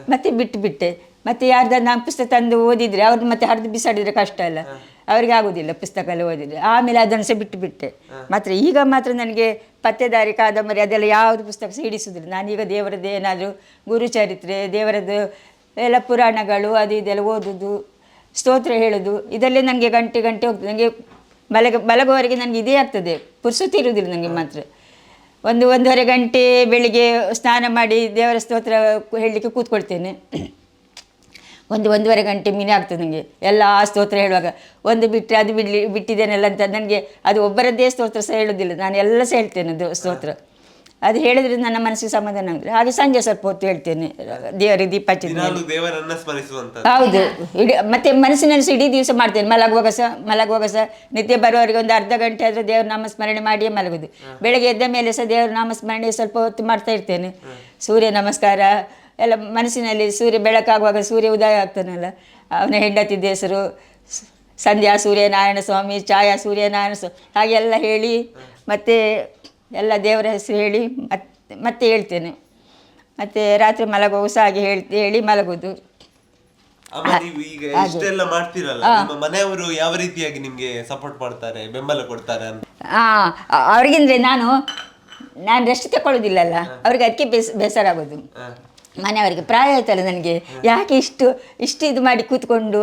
Speaker 2: ಮತ್ತೆ ಬಿಟ್ಟು ಬಿಟ್ಟೆ. ಮತ್ತೆ ಯಾರ್ದಾರು ನಾನು ಪುಸ್ತಕ ತಂದು ಓದಿದರೆ ಅವ್ರನ್ನ ಮತ್ತೆ ಹರಿದು ಬಿಸಾಡಿದರೆ ಕಷ್ಟ ಅಲ್ಲ. ಅವರಿಗೆ ಆಗೋದಿಲ್ಲ ಪುಸ್ತಕ ಎಲ್ಲ ಓದಿದರೆ. ಆಮೇಲೆ ಅದನ್ನು ಸಹ ಬಿಟ್ಟು ಬಿಟ್ಟೆ. ಮಾತ್ರ ಈಗ ಮಾತ್ರ ನನಗೆ ಪತ್ತೆದಾರಿ ಕಾದಂಬರಿ ಅದೆಲ್ಲ ಯಾವುದು ಪುಸ್ತಕ ಸಹ ಹಿಡಿಸೋದಿಲ್ಲ. ನಾನೀಗ ದೇವರದ್ದು ಏನಾದರೂ ಗುರುಚರಿತ್ರೆ ದೇವರದ್ದು ಎಲ್ಲ ಪುರಾಣಗಳು ಅದು ಇದೆಲ್ಲ ಓದೋದು ಸ್ತೋತ್ರ ಹೇಳೋದು. ಇದರಲ್ಲೇ ನನಗೆ ಗಂಟೆ ಗಂಟೆ ಹೋಗ್ತದೆ. ನನಗೆ ಮಲಗ ಮಲಗುವವರೆಗೆ ನನಗೆ ಇದೇ ಆಗ್ತದೆ. ಪುರ್ಸೊತ್ತು ಇರುವುದಿಲ್ಲ ನನಗೆ ಮಾತ್ರ. ಒಂದು ಒಂದೂವರೆ ಗಂಟೆ ಬೆಳಿಗ್ಗೆ ಸ್ನಾನ ಮಾಡಿ ದೇವರ ಸ್ತೋತ್ರ ಹೇಳಲಿಕ್ಕೆ ಕೂತ್ಕೊಳ್ತೇನೆ. ಒಂದು ಒಂದೂವರೆ ಗಂಟೆ ಮೀನೇ ಆಗ್ತದೆ ನನಗೆ ಎಲ್ಲ ಸ್ತೋತ್ರ ಹೇಳುವಾಗ. ಒಂದು ಬಿಟ್ಟರೆ ಅದು ಬಿಡಲಿ, ಬಿಟ್ಟಿದ್ದೇನೆಲ್ಲ ಅಂತ ನನಗೆ ಅದು ಒಬ್ಬರದ್ದೇ ಸ್ತೋತ್ರ ಸಹ ಹೇಳೋದಿಲ್ಲ. ನಾನು ಎಲ್ಲ ಸಹ ಹೇಳ್ತೇನೆ ಅದು ಸ್ತೋತ್ರ. ಅದು ಹೇಳಿದ್ರೆ ನನ್ನ ಮನಸ್ಸಿಗೆ ಸಮಾಧಾನ ಆಗುತ್ತೆ ಹಾಗೆ ಸಂಜೆ ಸ್ವಲ್ಪ ಹೊತ್ತು ಹೇಳ್ತೇನೆ ದೇವರಿಗೆ ದೀಪ ಹೌದು. ಇಡೀ ಮತ್ತೆ ಮನಸ್ಸಿನಲ್ಲಿ ಇಡೀ ದಿವಸ ಮಾಡ್ತೇನೆ ಮಲಗುವಾಗ ಸಹ ಮಲಗುವಾಗ ಸಹ ನಿತ್ಯ ಬರುವವರೆಗೆ ಒಂದು ಅರ್ಧ ಗಂಟೆ ಆದರೆ ದೇವ್ರ ನಾಮಸ್ಮರಣೆ ಮಾಡಿಯೇ ಮಲಗೋದು ಬೆಳಗ್ಗೆ ಎದ್ದ ಮೇಲೆ ಸಹ ದೇವ್ರ ನಾಮಸ್ಮರಣೆ ಸ್ವಲ್ಪ ಹೊತ್ತು ಮಾಡ್ತಾ ಇರ್ತೇನೆ. ಸೂರ್ಯ ನಮಸ್ಕಾರ ಎಲ್ಲ ಮನಸ್ಸಿನಲ್ಲಿ ಸೂರ್ಯ ಬೆಳಕಾಗುವಾಗ ಸೂರ್ಯ ಉದಯ ಆಗ್ತಾನಲ್ಲ ಅವನ ಹೆಂಡತಿ ಹೆಸರು ಸ- ಸಂಧ್ಯಾ ಸೂರ್ಯನಾರಾಯಣ ಸ್ವಾಮಿ ಛಾಯಾ ಸೂರ್ಯನಾರಾಯಣ ಸ್ವಾಮಿ ಹಾಗೆಲ್ಲ ಹೇಳಿ ಮತ್ತೆ ಎಲ್ಲ ದೇವರ ಹೆಸರು ಹೇಳಿ ಮತ್ತೆ ಮತ್ತೆ ಹೇಳ್ತೇನೆ. ಮತ್ತೆ ರಾತ್ರಿ ಮಲಗುವ ಸಹ ಹಾಗೆ ಹೇಳ್ತಿ ಹೇಳಿ ಮಲಗೋದು.
Speaker 1: ಅಮ್ಮ ನೀವು ಈಗ ಇಷ್ಟೆಲ್ಲ ಮಾಡ್ತೀರಲ್ಲ ನಿಮ್ಮ ಮನೆಯವರು ಯಾವ ರೀತಿಯಾಗಿ ನಿಮಗೆ ಸಪೋರ್ಟ್ ಮಾಡ್ತಾರೆ ಬೆಂಬಲ ಕೊಡ್ತಾರೆ ಅಂತ?
Speaker 2: ಹಾಂ ಅವ್ರಿಗಿಂದ್ರೆ ನಾನು ನಾನು ರೆಸ್ಟ್ ತಗೊಳ್ಳೋದಿಲ್ಲಲ್ಲ ಅವ್ರಿಗೆ ಅದಕ್ಕೆ ಬೇಸ್ ಬೇಸರ ಆಗೋದು
Speaker 1: ಹ.
Speaker 2: ಮನೆಯವರಿಗೆ ಪ್ರಾಯ ಆಯ್ತಲ್ಲ ನನಗೆ ಯಾಕೆ ಇಷ್ಟು ಇಷ್ಟು ಇದು ಮಾಡಿ ಕೂತ್ಕೊಂಡು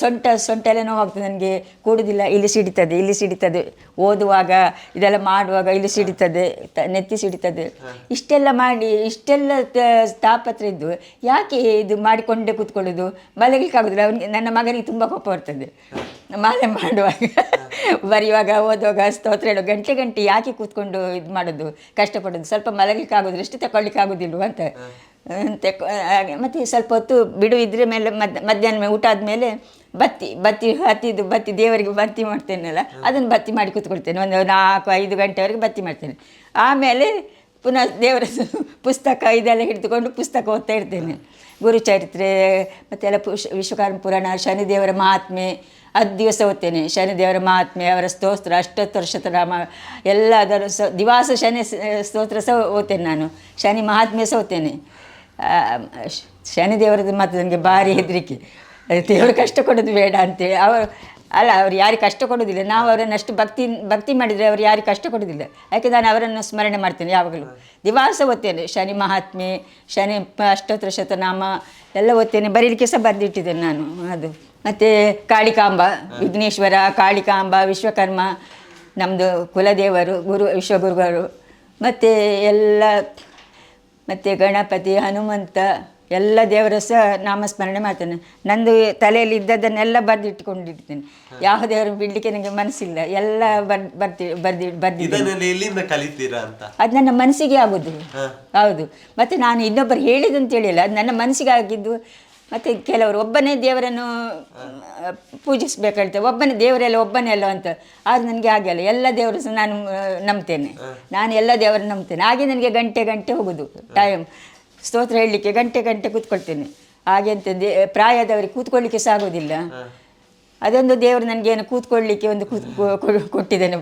Speaker 2: ಸೊಂಟ ಸೊಂಟ ಎಲ್ಲ ನೋವಾಗ್ತದೆ ನನಗೆ. ಕೂಡುದಿಲ್ಲ, ಇಲ್ಲಿ ಸಿಡಿತದೆ ಇಲ್ಲಿ ಸಿಡಿತದೆ. ಓದುವಾಗ, ಇದೆಲ್ಲ ಮಾಡುವಾಗ ಇಲ್ಲಿ ಸಿಡಿತದೆ ನೆತ್ತಿ ಸಿಡಿತದೆ. ಇಷ್ಟೆಲ್ಲ ಮಾಡಿ, ಇಷ್ಟೆಲ್ಲ ತಾಪತ್ರ ಇದ್ದು ಯಾಕೆ ಇದು ಮಾಡಿಕೊಂಡೇ ಕೂತ್ಕೊಳ್ಳೋದು? ಮಲಗಲಿಕ್ಕೆ ಆಗೋದಿಲ್ಲ ಅವನಿಗೆ, ನನ್ನ ಮಗನಿಗೆ ತುಂಬ ಕೋಪ ಬರ್ತದೆ. ಮಾಲೆ ಮಾಡುವಾಗ, ಬರೆಯುವಾಗ, ಓದುವಾಗ, ಸ್ತೋತ್ರ ಹೇಳೋ ಗಂಟೆ ಗಂಟೆ ಯಾಕೆ ಕೂತ್ಕೊಂಡು ಇದು ಮಾಡೋದು, ಕಷ್ಟಪಡೋದು? ಸ್ವಲ್ಪ ಮಲಗಲಿಕ್ಕೆ ಎಷ್ಟು ತಗೊಳ್ಳಿಕ್ಕಾಗೋದಿಲ್ವ ಅಂತ. ಹಾಗೆ ಮತ್ತು ಸ್ವಲ್ಪ ಹೊತ್ತು ಬಿಡು ಇದ್ರೆ ಮೇಲೆ ಮಧ್ಯ ಮಧ್ಯಾಹ್ನ ಮೇಲೆ ಊಟ ಆದಮೇಲೆ ಬತ್ತಿ ಬತ್ತಿ ಹತ್ತಿದ್ದು ಬತ್ತಿ ದೇವರಿಗೆ ಬತ್ತಿ ಮಾಡ್ತೇನಲ್ಲ ಅದನ್ನು ಬತ್ತಿ ಮಾಡಿ ಕೂತ್ಕೊಳ್ತೇನೆ. ಒಂದು ನಾಲ್ಕು ಐದು ಗಂಟೆವರೆಗೆ ಬತ್ತಿ ಮಾಡ್ತೇನೆ. ಆಮೇಲೆ ಪುನಃ ದೇವರ [laughs] ಪುಸ್ತಕ ಇದೆಲ್ಲ ಹಿಡಿದುಕೊಂಡು ಪುಸ್ತಕ ಓದ್ತಾ ಇರ್ತೇನೆ. ಗುರುಚರಿತ್ರೆ ಮತ್ತೆಲ್ಲ ಪುಷ್ ವಿಶ್ವಕರ್ಮ ಪುರಾಣ ಶನಿದೇವರ ಮಹಾತ್ಮೆ ಅದು ದಿವಸ ಓದ್ತೇನೆ. ಶನಿದೇವರ ಮಹಾತ್ಮೆ ಅವರ ಸ್ತೋತ್ರ ಅಷ್ಟೋತ್ತರ ಶತನಾಮ ಎಲ್ಲ ಅದರ ಸ ದಿವಾಸ ಶನಿ ಸ್ತೋತ್ರ ಸಹ ಓದ್ತೇನೆ ನಾನು. ಶನಿ ಮಹಾತ್ಮೆ ಸಹ ಓದ್ತೇನೆ. ಶನಿದೇವರದ್ದು ಮತ್ತು ನನಗೆ ಭಾರಿ ಹೆದರಿಕೆ. ದೇವರು ಕಷ್ಟ ಕೊಡೋದು ಬೇಡ ಅಂತೇಳಿ. ಅವರು, ಅಲ್ಲ, ಅವ್ರು ಯಾರಿಗೆ ಕಷ್ಟ ಕೊಡೋದಿಲ್ಲ ನಾವು ಅವರನ್ನು ಅಷ್ಟು ಭಕ್ತಿ ಭಕ್ತಿ ಮಾಡಿದರೆ ಅವ್ರು ಯಾರಿಗೆ ಕಷ್ಟ ಕೊಡೋದಿಲ್ಲ ಯಾಕೆ ನಾನು ಅವರನ್ನು ಸ್ಮರಣೆ ಮಾಡ್ತೇನೆ ಯಾವಾಗಲೂ. ದಿವಾಸ ಓದ್ತೇನೆ ಶನಿ ಮಹಾತ್ಮೆ, ಶನಿ ಅಷ್ಟೋತ್ತರ ಶತನಾಮ, ಎಲ್ಲ ಓದ್ತೇನೆ ಬರೀಲಿಕ್ಕೆ ಸಹ ಬರೆದಿಟ್ಟಿದ್ದೇನೆ ನಾನು. ಅದು. ಮತ್ತು ಕಾಳಿಕಾಂಬ, ವಿಘ್ನೇಶ್ವರ, ಕಾಳಿಕಾಂಬ, ವಿಶ್ವಕರ್ಮ ನಮ್ಮದು ಕುಲದೇವರು, ಗುರು, ವಿಶ್ವಗುರುಗಳು. ಮತ್ತು ಎಲ್ಲ ಮತ್ತು ಗಣಪತಿ ಹನುಮಂತ ಎಲ್ಲ ದೇವರ ಸಹ ನಾಮಸ್ಮರಣೆ ಮಾಡ್ತೇನೆ. ನಂದು ತಲೆಯಲ್ಲಿ ಇದ್ದದ್ದನ್ನೆಲ್ಲ ಬರೆದಿಟ್ಕೊಂಡಿರ್ತೇನೆ. ಯಾವ ದೇವರು ಬಿಡ್ಲಿಕ್ಕೆ ನನಗೆ ಮನಸ್ಸಿಲ್ಲ. ಎಲ್ಲ ಬರ್ ಬರ್ತಿ ಬರ್ದಿ
Speaker 1: ಕಲಿತೀರಾ ಅಂತ?
Speaker 2: ಅದು ನನ್ನ ಮನಸ್ಸಿಗೆ ಆಗೋದು ಹೌದು. ಮತ್ತೆ ನಾನು ಇನ್ನೊಬ್ಬರು ಹೇಳಿದಂತ ಹೇಳಿಲ್ಲ. ಅದು ನನ್ನ ಮನಸ್ಸಿಗೆ ಆಗಿದ್ದು ಮತ್ತು ಕೆಲವರು ಒಬ್ಬನೇ ದೇವರನ್ನು ಆ, ಪೂಜಿಸ್ಬೇಕಾಗ್ತದೆ ಒಬ್ಬನೇ ದೇವರೆಲ್ಲ ಒಬ್ಬನೇ ಅಲ್ಲ ಅಂತ. ಆದ್ರೆ ನನಗೆ ಹಾಗೆ ಅಲ್ಲ. ಎಲ್ಲ ದೇವರು ಸಹ ನಾನು ನಂಬ್ತೇನೆ. ನಾನು ಎಲ್ಲ ದೇವರನ್ನು ನಂಬ್ತೇನೆ. ಹಾಗೆ ನನಗೆ ಗಂಟೆ ಗಂಟೆ ಹೋಗೋದು ಟೈಮ್ ಸ್ತೋತ್ರ ಹೇಳಲಿಕ್ಕೆ ಗಂಟೆ ಗಂಟೆ ಕೂತ್ಕೊಳ್ತೇನೆ. ಹಾಗೆ ಅಂತ ದೇ ಪ್ರಾಯದವರಿಗೆ ಕೂತ್ಕೊಳ್ಳಿಕ್ಕೆ ಸಹ ಆಗೋದಿಲ್ಲ. ಅದೊಂದು ದೇವರು ನನಗೇನು ಕೂತ್ಕೊಳ್ಳಿಕ್ಕೆ ಒಂದು ಕೂತ್ ಕೊಟ್ಟಿದ್ದಾನೆ.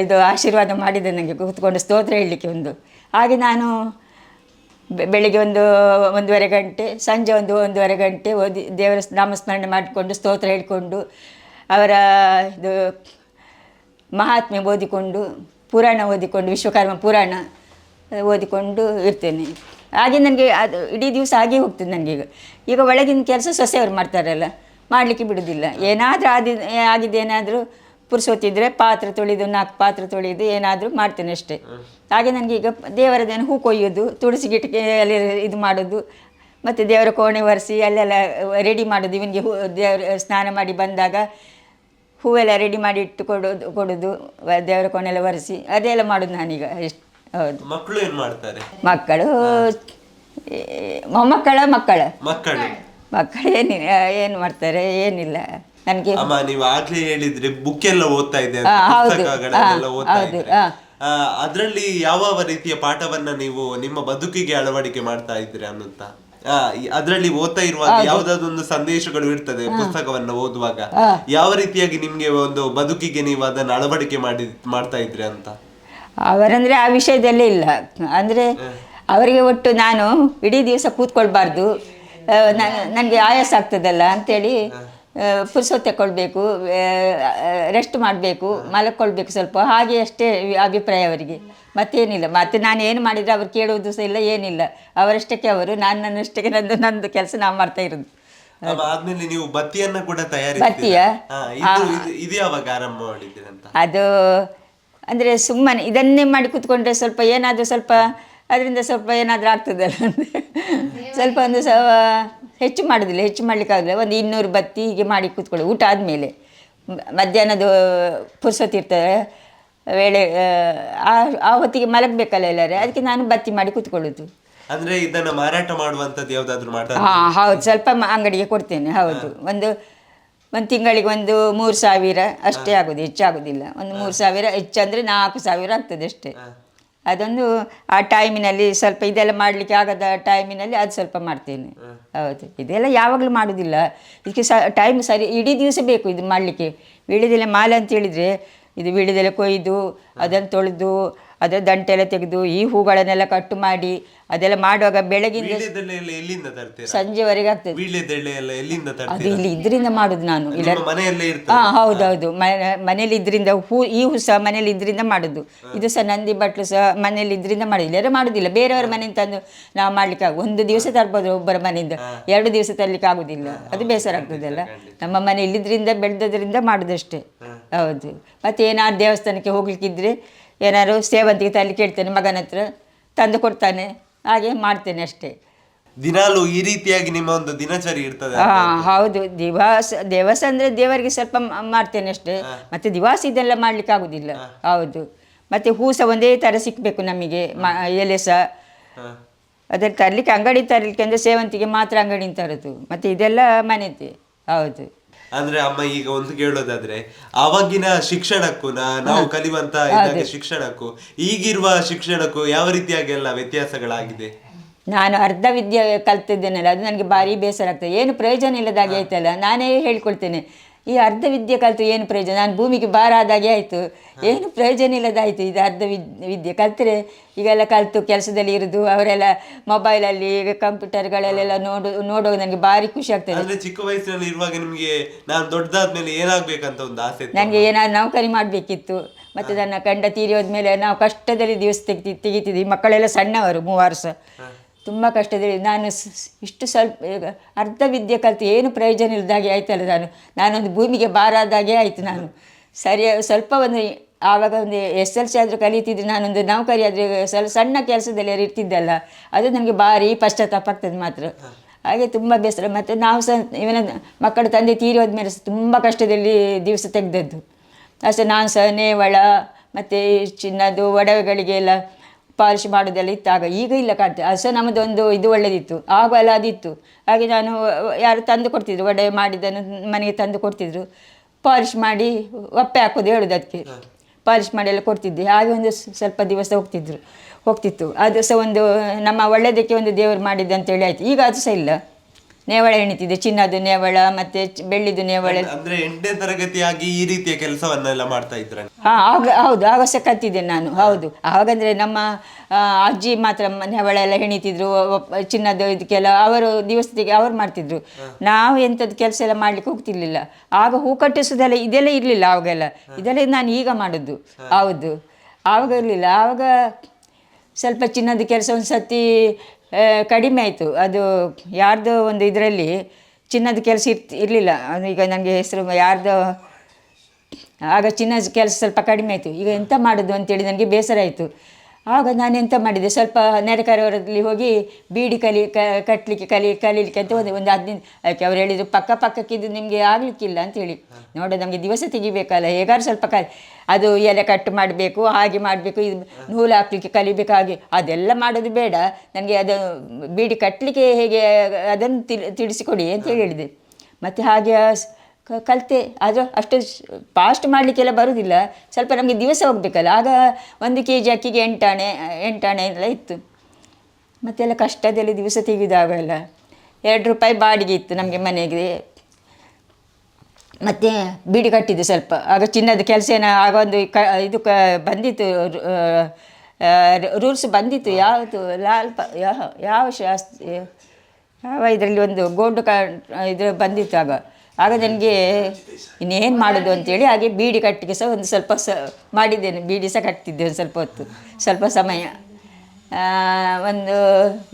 Speaker 2: ಇದು ಆಶೀರ್ವಾದ ಮಾಡಿದೆ ನನಗೆ ಕೂತ್ಕೊಂಡು ಸ್ತೋತ್ರ ಹೇಳಲಿಕ್ಕೆ ಒಂದು. ಹಾಗೆ ನಾನು ಬೆಳಿಗ್ಗೆ ಒಂದು, ಒಂದೂವರೆ ಗಂಟೆ, ಸಂಜೆ ಒಂದು, ಒಂದೂವರೆ ಗಂಟೆ ಓದಿ, ದೇವರ ನಾಮಸ್ಮರಣೆ ಮಾಡಿಕೊಂಡು ಸ್ತೋತ್ರ ಹೇಳಿಕೊಂಡು ಅವರ ಇದು ಮಹಾತ್ಮೆ ಓದಿಕೊಂಡು ಪುರಾಣ ಓದಿಕೊಂಡು, ವಿಶ್ವಕರ್ಮ ಪುರಾಣ ಓದಿಕೊಂಡು ಇರ್ತೇನೆ. ಹಾಗೆ ನನಗೆ ಅದು ಇಡೀ ದಿವಸ ಹಾಗೆ ಹೋಗ್ತದೆ ನನಗೆ ಈಗ. ಒಳಗಿನ ಕೆಲಸ ಸೊಸೆಯವರು ಮಾಡ್ತಾರಲ್ಲ, ಮಾಡಲಿಕ್ಕೆ ಬಿಡೋದಿಲ್ಲ. ಏನಾದರೂ ಆದಿ, ಆಗಿದ್ದೇನಾದರೂ ಏನಾದರೂ ಪುರ್ಸೊತ್ತಿದ್ರೆ ಪಾತ್ರೆ ತೊಳೆದು, ನಾಲ್ಕು ಪಾತ್ರೆ ತೊಳೆದು ಏನಾದರೂ ಮಾಡ್ತೇನೆ ಅಷ್ಟೇ. ಹಾಗೆ ನನಗೆ ಈಗ ದೇವರದೇನು ಹೂ ಕೊಯ್ಯೋದು ತುಳಸಿ ಗಿಡಕ್ಕೆ ಅಲ್ಲಿ ಇದು ಮಾಡೋದು ಮತ್ತು ದೇವರ ಕೋಣೆ ಒರೆಸಿ ಅಲ್ಲೆಲ್ಲ ರೆಡಿ ಮಾಡೋದು ಇವನಿಗೆ ಹೂ ದೇವರ ಸ್ನಾನ ಮಾಡಿ ಬಂದಾಗ ಹೂವೆಲ್ಲ ರೆಡಿ ಮಾಡಿ ಇಟ್ಟು ಕೊಡೋದು ಕೊಡೋದು ದೇವರ ಕೋಣೆ ಎಲ್ಲ ಒರೆಸಿ ಅದೆಲ್ಲ ಮಾಡೋದು ನಾನೀಗ ಎಷ್ಟು ಹೌದು
Speaker 1: ಮಕ್ಕಳು ಏನು ಮಾಡ್ತಾರೆ
Speaker 2: ಮಕ್ಕಳು ಮೊಮ್ಮಕ್ಕಳ ಮಕ್ಕಳ
Speaker 1: ಮಕ್ಕಳು
Speaker 2: ಮಕ್ಕಳು ಏನಿ ಏನು ಮಾಡ್ತಾರೆ ಏನಿಲ್ಲ ನನಗೆ
Speaker 1: ಅಮ್ಮ ನೀವು ಆಗ್ಲೇ ಹೇಳಿದ್ರೆ ಬುಕ್ ಎಲ್ಲ ಓದ್ತಾ ಇದೆ ಅಂತ,
Speaker 2: ಹಾ, ಹೌದು.
Speaker 1: ಪುಸ್ತಕಗಳನ್ನೆಲ್ಲ
Speaker 2: ಹಾ,
Speaker 1: ಓದ್ತಾ
Speaker 2: ಹೌದು. ಹಾ.
Speaker 1: ಅದರಲ್ಲಿ ಯಾವ ರೀತಿಯ ಪಾಠವನ್ನ ನೀವು ನಿಮ್ಮ ಬದುಕಿಗೆ ಅಳವಡಿಕೆ ಮಾಡ್ತಾ ಇದ್ರಿ ಅನ್ನುತ್ತ? ಅದರಲ್ಲಿ ಓದ್ತಾ ಇರುವಾಗ ಯಾವ್ದಾದೊಂದು ಸಂದೇಶಗಳು ಇರ್ತದೆ ಪುಸ್ತಕವನ್ನ ಓದುವಾಗ. ಯಾವ ರೀತಿಯಾಗಿ ನಿಮ್ಗೆ ಒಂದು ಬದುಕಿಗೆ ನೀವು ಅದನ್ನ ಅಳವಡಿಕೆ ಮಾಡಿ ಮಾಡ್ತಾ ಇದ್ರಿ ಅಂತ?
Speaker 2: ಅವರಂದ್ರೆ ಆ ವಿಷಯದಲ್ಲೇ ಇಲ್ಲ. ಅಂದ್ರೆ ಅವರಿಗೆ ಒಟ್ಟು ನಾನು ಇಡೀ ದಿವಸ ಕೂತ್ಕೊಳ್ಬಾರ್ದು. ನನಗೆ ಆಯಾಸ ಆಗ್ತದಲ್ಲ ಅಂಥೇಳಿ ಪುರ್ಸೊತ್ತು ತಗೊಳ್ಬೇಕು ರೆಸ್ಟ್ ಮಾಡಬೇಕು ಮಲಕ್ಕೊಳ್ಬೇಕು ಸ್ವಲ್ಪ. ಹಾಗೆ ಅಷ್ಟೇ ಅಭಿಪ್ರಾಯ ಅವರಿಗೆ. ಮತ್ತೇನಿಲ್ಲ. ಮತ್ತೆ ನಾನು ಏನು ಮಾಡಿದರೆ ಅವ್ರು ಕೇಳುವುದು ಸಹ ಇಲ್ಲ ಏನಿಲ್ಲ. ಅವರಷ್ಟಕ್ಕೆ ಅವರು ನಾನು ನನ್ನಷ್ಟಕ್ಕೆ ನಂದು ನಂದು ಕೆಲಸ ನಾವು ಮಾಡ್ತಾ ಇರೋದು.
Speaker 1: ಅವ ಆದ್ಮೇಲೆ ನೀವು ಬತ್ತಿಯನ್ನ ಕೂಡ
Speaker 2: ಬತ್ತಿಯ?
Speaker 1: ತಯಾರಿಸ್ತೀರಾ ಇದು ಯಾವಾಗ ಆರಂಭ ಮಾಡಿದ್ದೀರಿ
Speaker 2: ಅದು ಅಂದ್ರೆ ಸುಮ್ಮನೆ ಇದನ್ನೇ ಮಾಡಿ ಕೂತ್ಕೊಂಡ್ರೆ ಸ್ವಲ್ಪ ಏನಾದ್ರೂ ಸ್ವಲ್ಪ ಅದರಿಂದ ಸ್ವಲ್ಪ ಏನಾದರೂ ಆಗ್ತದಲ್ಲ ಅಂತ ಸ್ವಲ್ಪ ಒಂದು ಸ ಹೆಚ್ಚು ಮಾಡೋದಿಲ್ಲ ಹೆಚ್ಚು ಮಾಡಲಿಕ್ಕಾಗಲ್ಲ ಒಂದು ಇನ್ನೂರು ಬತ್ತಿ ಹೀಗೆ ಮಾಡಿ ಕೂತ್ಕೊಳ್ಳಿ ಊಟ ಆದಮೇಲೆ. ಮಧ್ಯಾಹ್ನದ ಪುರ್ಸೊತ್ತಿರ್ತದೆ ವೇಳೆ ಆ ಆ ಹೊತ್ತಿಗೆ ಮಲಗಬೇಕಲ್ಲ ಎಲ್ಲರೂ ಅದಕ್ಕೆ ನಾನು ಬತ್ತಿ ಮಾಡಿ ಕೂತ್ಕೊಳ್ಳೋದು.
Speaker 1: ಅಂದ್ರೆ ಇದನ್ನ ಮಾರಾಟ ಮಾಡುವಂತದ್ದು ಯಾವ್ದಾದ್ರು
Speaker 2: ಹಾಂ ಹೌದು ಸ್ವಲ್ಪ ಅಂಗಡಿಗೆ ಕೊಡ್ತೇನೆ ಹೌದು. ಒಂದು ಒಂದು ತಿಂಗಳಿಗೆ ಒಂದು ಮೂರು ಸಾವಿರ ಅಷ್ಟೇ ಆಗೋದು ಹೆಚ್ಚಾಗೋದಿಲ್ಲ. ಒಂದು ಮೂರು ಸಾವಿರ ಹೆಚ್ಚಂದ್ರೆ ನಾಲ್ಕು ಸಾವಿರ ಆಗ್ತದೆ ಅಷ್ಟೇ. ಅದೊಂದು ಆ ಟೈಮಿನಲ್ಲಿ ಸ್ವಲ್ಪ ಇದೆಲ್ಲ ಮಾಡಲಿಕ್ಕೆ ಆಗದ ಟೈಮಿನಲ್ಲಿ ಅದು ಸ್ವಲ್ಪ ಮಾಡ್ತೇನೆ. ಹೌದು. ಇದೆಲ್ಲ ಯಾವಾಗಲೂ ಮಾಡೋದಿಲ್ಲ. ಇದಕ್ಕೆ ಸ ಟೈಮ್ ಸರಿ ಇಡೀ ದಿವಸ ಬೇಕು ಇದು ಮಾಡಲಿಕ್ಕೆ. ವೀಳ್ಯದೆಲೆ ಮಾಲೆ ಅಂತ ಹೇಳಿದರೆ ಇದು ವೀಳ್ಯದೆಲೆ ಕೊಯ್ದು ಅದನ್ನು ತೊಳೆದು ಅದರ ದಂಟೆಲ್ಲ ತೆಗೆದು ಈ ಹೂಗಳನ್ನೆಲ್ಲ ಕಟ್ಟು ಮಾಡಿ ಅದೆಲ್ಲ ಮಾಡುವಾಗ
Speaker 1: ತರ್ತೀರಾ?
Speaker 2: ಸಂಜೆವರೆಗೆ ಆಗ್ತದೆ. ಅದು ಇಲ್ಲಿ ಇದರಿಂದ ಮಾಡುದು ನಾನು. ಇಲ್ಲ ಹಾ ಹೌದೌದು. ಮನೇಲಿ ಇದರಿಂದ ಹೂ ಈ ಹೂ ಸಹ ಮನೇಲಿ ಇದರಿಂದ ಮಾಡುದು. ಇದು ಸಹ ನಂದಿ ಬಟ್ಲು ಸಹ ಮನೇಲಿ ಇದರಿಂದ ಮಾಡುದು. ಇಲ್ಲರೂ ಮಾಡುದಿಲ್ಲ. ಬೇರೆಯವರ ಮನೆಯಿಂದ ತಂದು ನಾವು ಮಾಡ್ಲಿಕ್ಕೆ ಆಗ ಒಂದು ದಿವಸ ತರ್ಬೋದು ಒಬ್ಬರ ಮನೆಯಿಂದ. ಎರಡು ದಿವಸ ತರ್ಲಿಕ್ಕೆ ಆಗುದಿಲ್ಲ. ಅದು ಬೇಸರ ಆಗ್ತದಲ್ಲ ನಮ್ಮ ಮನೆ ಇಲ್ಲಿದ್ರಿಂದ ಬೆಳೆದದ್ರಿಂದ ಮಾಡುದಷ್ಟೇ. ಹೌದು. ಮತ್ತೆ ಏನಾದ್ರು ದೇವಸ್ಥಾನಕ್ಕೆ ಹೋಗ್ಲಿಕ್ಕಿದ್ರೆ ಏನಾದ್ರು ಸೇವಂತಿಗೆ ತಲೆ ಕೇಳ್ತೇನೆ ಮಗನ ಹತ್ರ ತಂದು ಕೊಡ್ತಾನೆ. ಹಾಗೆ ಮಾಡ್ತೇನೆ ಅಷ್ಟೇ.
Speaker 1: ದಿನಾಲು ಈ ರೀತಿಯಾಗಿ ನಿಮ್ಮ ಒಂದು ದಿನಚರಿ ಇರ್ತದೆ
Speaker 2: ಹಾ ಹೌದು. ದಿವಸ ದಿವಸ ಅಂದ್ರೆ ದೇವರಿಗೆ ಸ್ವಲ್ಪ ಮ- ಮಾಡ್ತೇನೆ ಅಷ್ಟೇ. ಮತ್ತೆ ದಿವಸ ಇದೆಲ್ಲ ಮಾಡ್ಲಿಕ್ಕೆ ಆಗುದಿಲ್ಲ. ಹೌದು. ಮತ್ತೆ ಹೂ ಸಹ ಒಂದೇ ತರ ಸಿಕ್ಬೇಕು ನಮಗೆ ಮ- ಎಲೆ ಸಹ
Speaker 1: ಹ.
Speaker 2: ಅದ್ರಲ್ಲಿ ತರ್ಲಿಕ್ಕೆ ಅಂಗಡಿ ತರಲಿಕ್ಕೆ ಅಂದ್ರೆ ಸೇವಂತಿಗೆ ಮಾತ್ರ ಅಂಗಡಿ ತರೋದು. ಮತ್ತೆ ಇದೆಲ್ಲ ಮನೆದೇ ಹೌದು.
Speaker 1: ಅಂದ್ರೆ ಅಮ್ಮ ಈಗ ಒಂದು ಕೇಳೋದಾದ್ರೆ ಅವಾಗಿನ ಶಿಕ್ಷಣಕ್ಕೂ ನಾ- ನಾವು ಕಲಿಯುವಂತ ಶಿಕ್ಷಣಕ್ಕೂ ಈಗಿರುವ ಶಿಕ್ಷಣಕ್ಕೂ ಯಾವ ರೀತಿಯಾಗಿ ಎಲ್ಲ ವ್ಯತ್ಯಾಸಗಳಾಗಿದೆ?
Speaker 2: ನಾನು ಅರ್ಧ ವಿದ್ಯೆ ಕಲ್ತಿದ್ದೇನಲ್ಲ ಅದು ನನಗೆ ಭಾರಿ ಬೇಸರ ಆಗ್ತದೆ ಏನು ಪ್ರಯೋಜನ ಇಲ್ಲದಾಗೆ ಆಯ್ತಲ್ಲ ನಾನೇ ಹೇಳ್ಕೊಳ್ತೇನೆ. ಈ ಅರ್ಧ ವಿದ್ಯೆ ಕಲಿತು ಏನು ಪ್ರಯೋಜನ? ನಾನು ಭೂಮಿಗೆ ಭಾರ ಆದಾಗೆ ಆಯಿತು. ಏನು ಪ್ರಯೋಜನ ಇಲ್ಲದಾಯಿತು ಇದು ಅರ್ಧ ವಿದ್ ವಿದ್ಯೆ ಕಲಿತ್ರೆ. ಈಗೆಲ್ಲ ಕಲಿತು ಕೆಲಸದಲ್ಲಿ ಇರೋದು ಅವರೆಲ್ಲ ಮೊಬೈಲಲ್ಲಿ ಕಂಪ್ಯೂಟರ್ಗಳಲ್ಲೆಲ್ಲ ನೋಡು ನೋಡುವಾಗ ನನಗೆ ಭಾರಿ ಖುಷಿ ಆಗ್ತದೆ.
Speaker 1: ಅಂದ್ರೆ ಚಿಕ್ಕ ವಯಸ್ಸಿನಲ್ಲಿ ಇರುವಾಗ ನಿಮಗೆ ನಾನು ದೊಡ್ಡದಾದ್ಮೇಲೆ ಏನಾಗಬೇಕಂತ ಒಂದು ಆಸೆ ಇತ್ತು?
Speaker 2: ನನಗೆ ಏನಾದ್ರು ನೌಕರಿ ಮಾಡಬೇಕಿತ್ತು. ಮತ್ತು ನನ್ನ ಕಂಡ ತೀರಿ ಹೋದ್ಮೇಲೆ ನಾವು ಕಷ್ಟದಲ್ಲಿ ದಿವಸ ತೆಗಿತಿ ತೆಗಿತಿದ್ವಿ. ಮಕ್ಕಳೆಲ್ಲ ಸಣ್ಣವರು ಮೂವರು ಸಹ ತುಂಬ ಕಷ್ಟದಲ್ಲಿ ನಾನು ಇಷ್ಟು ಸ್ವಲ್ಪ ಅರ್ಧ ವಿದ್ಯೆ ಕಲಿತು ಏನು ಪ್ರಯೋಜನ ಇಲ್ಲದಾಗೆ ಆಯ್ತಲ್ಲ ನಾನು. ನಾನೊಂದು ಭೂಮಿಗೆ ಭಾರ ಆದಾಗೆ ಆಯಿತು ನಾನು. ಸರಿಯ ಸ್ವಲ್ಪ ಒಂದು, ಆವಾಗ ಒಂದು ಎಸ್ ಎಲ್ ಸಿ ಆದರೂ ಕಲಿತಿದ್ರೆ ನಾನೊಂದು ನೌಕರಿ ಆದರೆ ಸ್ವಲ್ಪ ಸಣ್ಣ ಕೆಲಸದಲ್ಲಿ ಇರ್ತಿದ್ದಲ್ಲ, ಅದು ನನಗೆ ಭಾರಿ ಪಶ್ಚಾತ್ತಾಪ ಆಗ್ತದೆ ಮಾತ್ರ. ಹಾಗೆ ತುಂಬ ಬೇಸರ. ಮತ್ತು ನಾವು ಸಹ, ಇವನ ಮಕ್ಕಳ ತಂದೆ ತೀರಿ ಹೋದ್ಮೇಲೆ ತುಂಬ ಕಷ್ಟದಲ್ಲಿ ದಿವಸ ತೆಗೆದದ್ದು. ಅಷ್ಟೇ ನಾನು ಸಹ ನೇವಳ, ಮತ್ತು ಚಿನ್ನದು, ಒಡವೆಗಳಿಗೆಲ್ಲ ಪಾಲಿಶ್ ಮಾಡೋದೆಲ್ಲ ಇತ್ತು ಆಗ ಈಗ ಇಲ್ಲ ಕಾಣ್ತದೆ ಅದು ಸಹ ನಮ್ಮದೊಂದು ಇದು ಒಳ್ಳೆದಿತ್ತು. ಆಗ ಎಲ್ಲ ಅದಿತ್ತು. ಹಾಗೆ ನಾನು ಯಾರು ತಂದು ಕೊಡ್ತಿದ್ರು. ವಡೆ ಮಾಡಿದ್ದನ್ನು ಮನೆಗೆ ತಂದು ಕೊಡ್ತಿದ್ರು. ಪಾಲಿಶ್ ಮಾಡಿ ಒಪ್ಪೆ ಹಾಕೋದು ಹೇಳೋದು ಅದಕ್ಕೆ. ಪಾಲಿಶ್ ಮಾಡಿ ಎಲ್ಲ ಕೊಡ್ತಿದ್ದೆ. ಹಾಗೆ ಒಂದು ಸ್ವಲ್ಪ ದಿವಸ ಹೋಗ್ತಿದ್ರು. ಹೋಗ್ತಿತ್ತು. ಅದು ಸಹ ಒಂದು ನಮ್ಮ ಒಳ್ಳೆಯದಕ್ಕೆ ಒಂದು ದೇವರು ಮಾಡಿದ್ದು ಅಂತೇಳಿ ಆಯಿತು. ಈಗ ಅದು ಸಹ ಇಲ್ಲ. ನೇವಳ ಎಣಿತಿದೆ ಚಿನ್ನದ ನೇವಳ ಮತ್ತೆ ಚ- ಬೆಳ್ಳಿದು ನೇವಳ.
Speaker 1: ಅಂದ್ರೆ ಎಂಟನೇ ತರಗತಿಯಾಗಿ ಈ ರೀತಿಯ ಕೆಲಸವನ್ನೆಲ್ಲ ಮಾಡ್ತಾ ಇದ್ರ
Speaker 2: ಹಾ ಆಗ ಹೌದು ಆಗ ಸಹ ಕಲ್ತಿದ್ದೆ ನಾನು ಹೌದು. ಹಾಗಂದ್ರೆ ನಮ್ಮ ಆ, ಅಜ್ಜಿ ಮಾತ್ರ ಮ- ನೆವಳ ಎಲ್ಲ ಹೆಣಿತಿದ್ರು ಚಿನ್ನದ ಇದಕ್ಕೆಲ್ಲ ಅವರು ದಿವಸದಿಗೆ ಅವ್ರು ಮಾಡ್ತಿದ್ರು. ನಾವು ಎಂಥದ್ದು ಕೆಲಸ ಎಲ್ಲ ಮಾಡ್ಲಿಕ್ಕೆ ಹೋಗ್ತಿರ್ಲಿಲ್ಲ. ಆಗ ಹೂ ಕಟ್ಟಿಸೋದೆಲ್ಲ ಇದೆಲ್ಲ ಇರಲಿಲ್ಲ ಆವಾಗೆಲ್ಲ. ಇದೆಲ್ಲ ನಾನು ಈಗ ಮಾಡೋದು ಹೌದು. ಆವಾಗ ಇರಲಿಲ್ಲ ಆವಾಗ ಸ್ವಲ್ಪ ಚಿನ್ನದ ಕೆಲಸ ಒಂದು ಸತಿ ಕಡಿಮೆ ಆಯಿತು. ಅದು ಯಾರದೋ ಒಂದು ಇದರಲ್ಲಿ ಚಿನ್ನದ ಕೆಲಸ ಇರ್ತಿ ಇರಲಿಲ್ಲ. ಈಗ ನನಗೆ ಹೆಸರು ಯಾರ್ದೋ, ಆಗ ಚಿನ್ನದ ಕೆಲಸ ಸ್ವಲ್ಪ ಕಡಿಮೆ ಆಯಿತು. ಈಗ ಎಂತ ಮಾಡೋದು ಅಂತೇಳಿ ನನಗೆ ಬೇಸರ ಆಯಿತು. ಆಗ ನಾನು ಎಂತ ಮಾಡಿದೆ? ಸ್ವಲ್ಪ ನೆರೆಕರವರಲ್ಲಿ ಹೋಗಿ ಬೀಡಿ ಕಲಿ ಕಟ್ಟಲಿಕ್ಕೆ ಕಲಿ, ಕಲೀಲಿಕ್ಕೆ ಅಂತ ಹೋದೆ. ಒಂದು ಹದಿನೈದು, ಅದಕ್ಕೆ ಅವ್ರು ಹೇಳಿದರು, ಪಕ್ಕ ಪಕ್ಕಕ್ಕಿದ್ದು ನಿಮಗೆ ಆಗಲಿಕ್ಕಿಲ್ಲ ಅಂತೇಳಿ ನೋಡ, ನಮಗೆ ದಿವಸ ತೆಗಿಬೇಕಲ್ಲ, ಹೇಗಾದ್ರು ಸ್ವಲ್ಪ ಕಲಿ, ಅದು ಎಲೆ ಕಟ್ ಮಾಡಬೇಕು, ಹಾಗೆ ಮಾಡಬೇಕು, ಇದು ನೂಲು ಹಾಕ್ಲಿಕ್ಕೆ ಕಲಿಬೇಕು ಅದೆಲ್ಲ ಮಾಡೋದು ಬೇಡ. ನನಗೆ ಅದು ಬೀಡಿ ಕಟ್ಟಲಿಕ್ಕೆ ಹೇಗೆ ಅದನ್ನು ತಿಳಿ, ತಿಳಿಸಿಕೊಡಿ ಅಂತ ಹೇಳಿದೆ. ಮತ್ತು ಹಾಗೆ ಕಲಿತೆ. ಅದು ಅಷ್ಟು ಫಾಸ್ಟ್ ಮಾಡಲಿಕ್ಕೆಲ್ಲ ಬರುವುದಿಲ್ಲ ಸ್ವಲ್ಪ ನಮಗೆ ದಿವಸ ಹೋಗಬೇಕಲ್ಲ. ಆಗ ಒಂದು ಕೆ ಜಿ ಅಕ್ಕಿಗೆ ಎಂಟಾಣೆ ಎಂಟಾಣೆ ಎಲ್ಲ ಇತ್ತು. ಮತ್ತೆಲ್ಲ ಕಷ್ಟದಲ್ಲಿ ದಿವಸ ತೆಗೆದಾಗಲ್ಲ. ಎರಡು ರೂಪಾಯಿ ಬಾಡಿಗೆ ಇತ್ತು ನಮಗೆ ಮನೆಗೆ. ಮತ್ತು ಬೀಡಿ ಕಟ್ಟಿದ್ದು ಸ್ವಲ್ಪ. ಆಗ ಚಿನ್ನದ ಕೆಲಸ ಏನೋ, ಆಗ ಒಂದು ಕ, ಇದು ಕ, ಬಂದಿತ್ತು ರೂಲ್ಸ್ ಬಂದಿತ್ತು. ಯಾವುದು, ಲಾಲ್ ಪ, ಯಾವ ಶಾಸ್ತ್ರ, ಯಾವ ಇದರಲ್ಲಿ ಒಂದು ಗೋಲ್ಡ್ ಕ ಇದು ಬಂದಿತ್ತು ಆಗ. ಆಗ ನನಗೆ ಇನ್ನೇನು ಮಾಡೋದು ಅಂತೇಳಿ ಹಾಗೆ ಬೀಡಿ ಕಟ್ಟಿಗೆ ಸಹ ಒಂದು ಸ್ವಲ್ಪ ಸ ಮಾಡಿದ್ದೇನೆ. ಬೀಡಿ ಸಹ ಕಟ್ತಿದ್ದೆ ಒಂದು ಸ್ವಲ್ಪ ಹೊತ್ತು. ಸ್ವಲ್ಪ ಸಮಯ. ಆ, ಒಂದು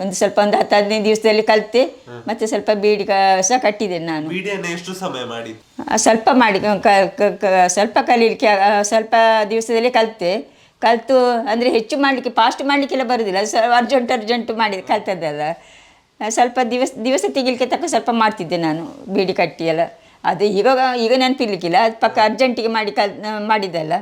Speaker 2: ಒಂದು ಸ್ವಲ್ಪ ಒಂದು ಹತ್ತು ಹದಿನೈದು ದಿವಸದಲ್ಲಿ ಕಲಿತೆ. ಮತ್ತೆ ಸ್ವಲ್ಪ ಬೀಡಿ ಸಹ ಕಟ್ಟಿದ್ದೇನೆ ನಾನು.
Speaker 1: ಎಷ್ಟು ಸಮಯ ಮಾಡಿ?
Speaker 2: ಸ್ವಲ್ಪ ಮಾಡಿ. ಸ್ವಲ್ಪ ಕಲೀಲಿಕ್ಕೆ ಸ್ವಲ್ಪ ದಿವಸದಲ್ಲಿ ಕಲಿತೆ. ಕಲಿತು ಅಂದರೆ ಹೆಚ್ಚು ಮಾಡಲಿಕ್ಕೆ ಫಾಸ್ಟ್ ಮಾಡಲಿಕ್ಕೆಲ್ಲ ಬರೋದಿಲ್ಲ. ಸ್ವಲ್ಪ ಅರ್ಜೆಂಟ್ ಅರ್ಜೆಂಟ್ ಮಾಡಿ ಕಲ್ತದ್ದಲ್ಲ. ಸ್ವಲ್ಪ ದಿವಸ ದಿವಸ ತೆಗಿಲಿಕ್ಕೆ ತಕ್ಕ ಸ್ವಲ್ಪ ಮಾಡ್ತಿದ್ದೆ ನಾನು ಬೀಡಿ ಕಟ್ಟಿ ಎಲ್ಲ. ಅದು ಈಗ ಈಗ ನೆನಪಿರ್ಲಿಕ್ಕಿಲ್ಲ ಅದು ಪಕ್ಕ ಅರ್ಜೆಂಟಿಗೆ ಮಾಡಿ ಕಲ್ ಮಾಡಿದ್ದಲ್ಲ.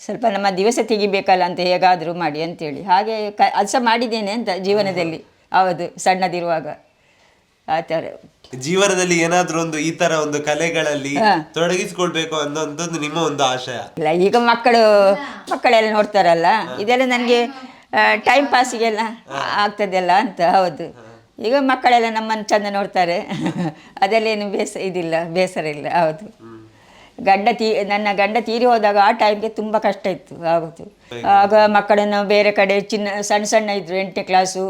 Speaker 2: ಸ್ವಲ್ಪ ನಮ್ಮ ದಿವಸ ತೆಗಿಬೇಕಲ್ಲ ಅಂತ ಹೇಗಾದರೂ ಮಾಡಿ ಅಂತೇಳಿ. ಹಾಗೆ ಕ ಅದು ಸಹ ಮಾಡಿದ್ದೇನೆ ಅಂತ ಜೀವನದಲ್ಲಿ ಹೌದು ಸಣ್ಣದಿರುವಾಗ. ಆ ಥರ.
Speaker 1: ಜೀವನದಲ್ಲಿ ಏನಾದರೂ ಒಂದು ಈ ಥರ ಒಂದು ಕಲೆಗಳಲ್ಲಿ ತೊಡಗಿಸ್ಕೊಳ್ಬೇಕು ಅನ್ನೋಂಥದ್ದು ನಿಮ್ಮ ಒಂದು ಆಶಯ?
Speaker 2: ಇಲ್ಲ ಈಗ ಮಕ್ಕಳು ಮಕ್ಕಳೆಲ್ಲ ನೋಡ್ತಾರಲ್ಲ ಇದೆಲ್ಲ ನನಗೆ ಟೈಮ್ ಪಾಸಿಗೆಲ್ಲ ಆಗ್ತದೆಲ್ಲ ಅಂತ ಹೌದು. ಈಗ ಮಕ್ಕಳೆಲ್ಲ ನಮ್ಮನ್ನು ಚಂದ ನೋಡ್ತಾರೆ. [laughs] ಅದೆಲ್ಲೇನು ಬೇಸ, ಇದಿಲ್ಲ, ಬೇಸರ ಇಲ್ಲ, ಹೌದು. ಗಂಡ ತೀ, ನನ್ನ ಗಂಡ ತೀರಿ ಹೋದಾಗ ಆ ಟೈಮ್ಗೆ ತುಂಬ ಕಷ್ಟ ಇತ್ತು, ಹೌದು. ಆಗ ಮಕ್ಕಳನ್ನು ಬೇರೆ ಕಡೆ ಚಿನ್ನ, ಸಣ್ಣ ಸಣ್ಣ ಇದ್ದರು ಎಂಟನೇ ಕ್ಲಾಸು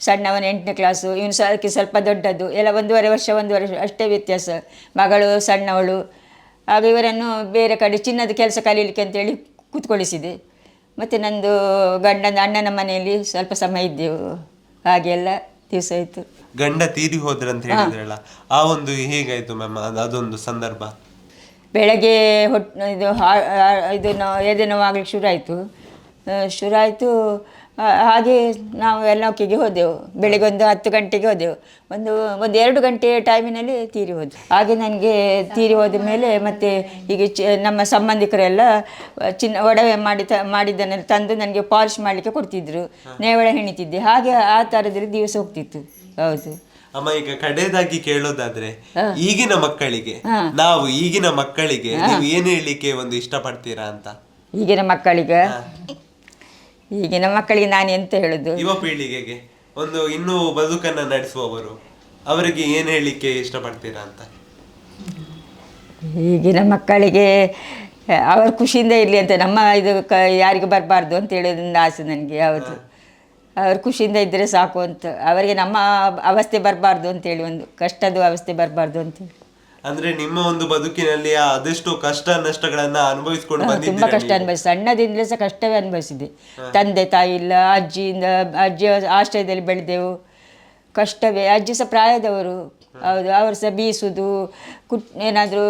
Speaker 2: ಸಣ್ಣವನು ಎಂಟನೇ ಕ್ಲಾಸು ಇವನು ಅದಕ್ಕೆ ಸ್ವಲ್ಪ ದೊಡ್ಡದು ಎಲ್ಲ ಒಂದೂವರೆ ವರ್ಷ ಒಂದೂವರೆ ವರ್ಷ, ಅಷ್ಟೇ ವ್ಯತ್ಯಾಸ. ಮಗಳು, ಸಣ್ಣವಳು, ಆಗ ಇವರನ್ನು ಬೇರೆ ಕಡೆ ಚಿನ್ನದ ಕೆಲಸ ಕಲೀಲಿಕ್ಕೆ ಅಂತೇಳಿ ಕೂತ್ಕೊಳಿಸಿದೆ. ಮತ್ತು ನಂದು ಗಂಡನ, ಅಣ್ಣನ ಮನೆಯಲ್ಲಿ ಸ್ವಲ್ಪ ಸಮಯ ಇದ್ದೆವು, ಹಾಗೆಲ್ಲ. ದಿವಸ ಆಯ್ತು.
Speaker 1: ಗಂಡ ತೀರಿ ಹೋದ್ರಂತ ಹೇಳಿದ್ರಲ್ಲ ಆ ಒಂದು ಹೇಗಾಯ್ತು ಮ್ಯಾಮ್? ಅದೊಂದು ಸಂದರ್ಭ.
Speaker 2: ಬೆಳಗ್ಗೆ ಹೊಟ್ ಇದು ಹಾ- ಆ- ಇದು ನಾವು ಎದೆ ನೋವಾಗ್ಲಿಕ್ಕೆ ಶುರು ಆಯಿತು. ಶುರು ಆಯಿತು ಹಾಗೆ ನಾವು ಎಲ್ಲೋಕಿಗೆ ಹೋದೆವು. ಬೆಳಿಗ್ಗೆ ಒಂದು ಹತ್ತು ಗಂಟೆಗೆ ಹೋದೆವು. ಒಂದು ಒಂದು ಎರಡು ಗಂಟೆ ಟೈಮಿನಲ್ಲಿ ತೀರಿ ಹೋದೆ ಹಾಗೆ ನನಗೆ ತೀರಿ ಹೋದ ಮೇಲೆ ಮತ್ತೆ ಈಗ ಚ ನಮ್ಮ ಸಂಬಂಧಿಕರೆಲ್ಲ ಚಿನ್ನ ಒಡವೆ ಮಾಡಿ ತ ಮಾಡಿದ್ದನ್ನೆಲ್ಲ ತಂದು ನನಗೆ ಪಾಲಿಶ್ ಮಾಡಲಿಕ್ಕೆ ಕೊಡ್ತಿದ್ರು. ನೇವಳ ಹೆಣಿತಿದ್ದೆ. ಹಾಗೆ ಆ ಥರದಲ್ಲಿ ದಿವಸ ಹೋಗ್ತಿತ್ತು. ಹೌದು.
Speaker 1: ಅಮ್ಮ ಈಗ ಕಡೆಯದಾಗಿ ಕೇಳೋದಾದ್ರೆ ಈಗಿನ ಮಕ್ಕಳಿಗೆ ನಾವು ಈಗಿನ ಮಕ್ಕಳಿಗೆ ನೀವು ಏನ್ ಹೇಳಲಿಕ್ಕೆ ಒಂದು ಇಷ್ಟಪಡ್ತೀರಾ ಅಂತ?
Speaker 2: ಈಗಿನ ಮಕ್ಕಳಿಗೆ? ಈಗಿನ ಮಕ್ಕಳಿಗೆ ನಾನು ಎಂತ ಹೇಳುದು?
Speaker 1: ಯುವ ಪೀಳಿಗೆಗೆ ಒಂದು ಇನ್ನೂ ಬದುಕನ್ನ ನಡೆಸುವವರು ಅವರಿಗೆ ಏನು ಹೇಳಲಿಕ್ಕೆ ಇಷ್ಟಪಡ್ತೀರಾ ಅಂತ?
Speaker 2: ಈಗಿನ ಮಕ್ಕಳಿಗೆ ಅವರು ಖುಷಿಯಿಂದ ಇರಲಿ ಅಂತ ನಮ್ಮ ಇದು ಕ ಯಾರಿಗೂ ಬರಬಾರ್ದು ಅಂತ ಹೇಳೋದೊಂದು ಆಸೆ ನನಗೆ ಹೌದು. ಅವ್ರು ಖುಷಿಯಿಂದ ಇದ್ದರೆ ಸಾಕು ಅಂತ ಅವರಿಗೆ ನಮ್ಮ ಅವಸ್ಥೆ ಬರಬಾರ್ದು ಅಂತೇಳಿ ಒಂದು ಕಷ್ಟದ ಅವಸ್ಥೆ ಬರಬಾರ್ದು ಅಂತೇಳಿ
Speaker 1: ಅಂದ್ರೆ ನಿಮ್ಮ ಒಂದು ಬದುಕಿನಲ್ಲಿ ಅದೆಷ್ಟು ಕಷ್ಟ ನಷ್ಟಗಳನ್ನ ಅನುಭವಿಸ್ಕೊಂಡು
Speaker 2: ತುಂಬ
Speaker 1: ಬಂದಿದ್ದೀರಾ
Speaker 2: ಕಷ್ಟ ಅನುಭವಿಸಿ ಸಣ್ಣದಿಂದಲೇ ಸಹ ಕಷ್ಟವೇ ಅನುಭವಿಸಿದೆ ತಂದೆ ತಾಯಿ ಇಲ್ಲ ಅಜ್ಜಿಯಿಂದ ಅಜ್ಜಿ ಆಶ್ರಯದಲ್ಲಿ ಬೆಳೆದೆವು. ಕಷ್ಟವೇ ಅಜ್ಜಿ ಸಹ ಪ್ರಾಯದವರು. ಹೌದು ಅವರು ಸಹ ಬೀಸುದು. ಕುಟ್ ಏನಾದರೂ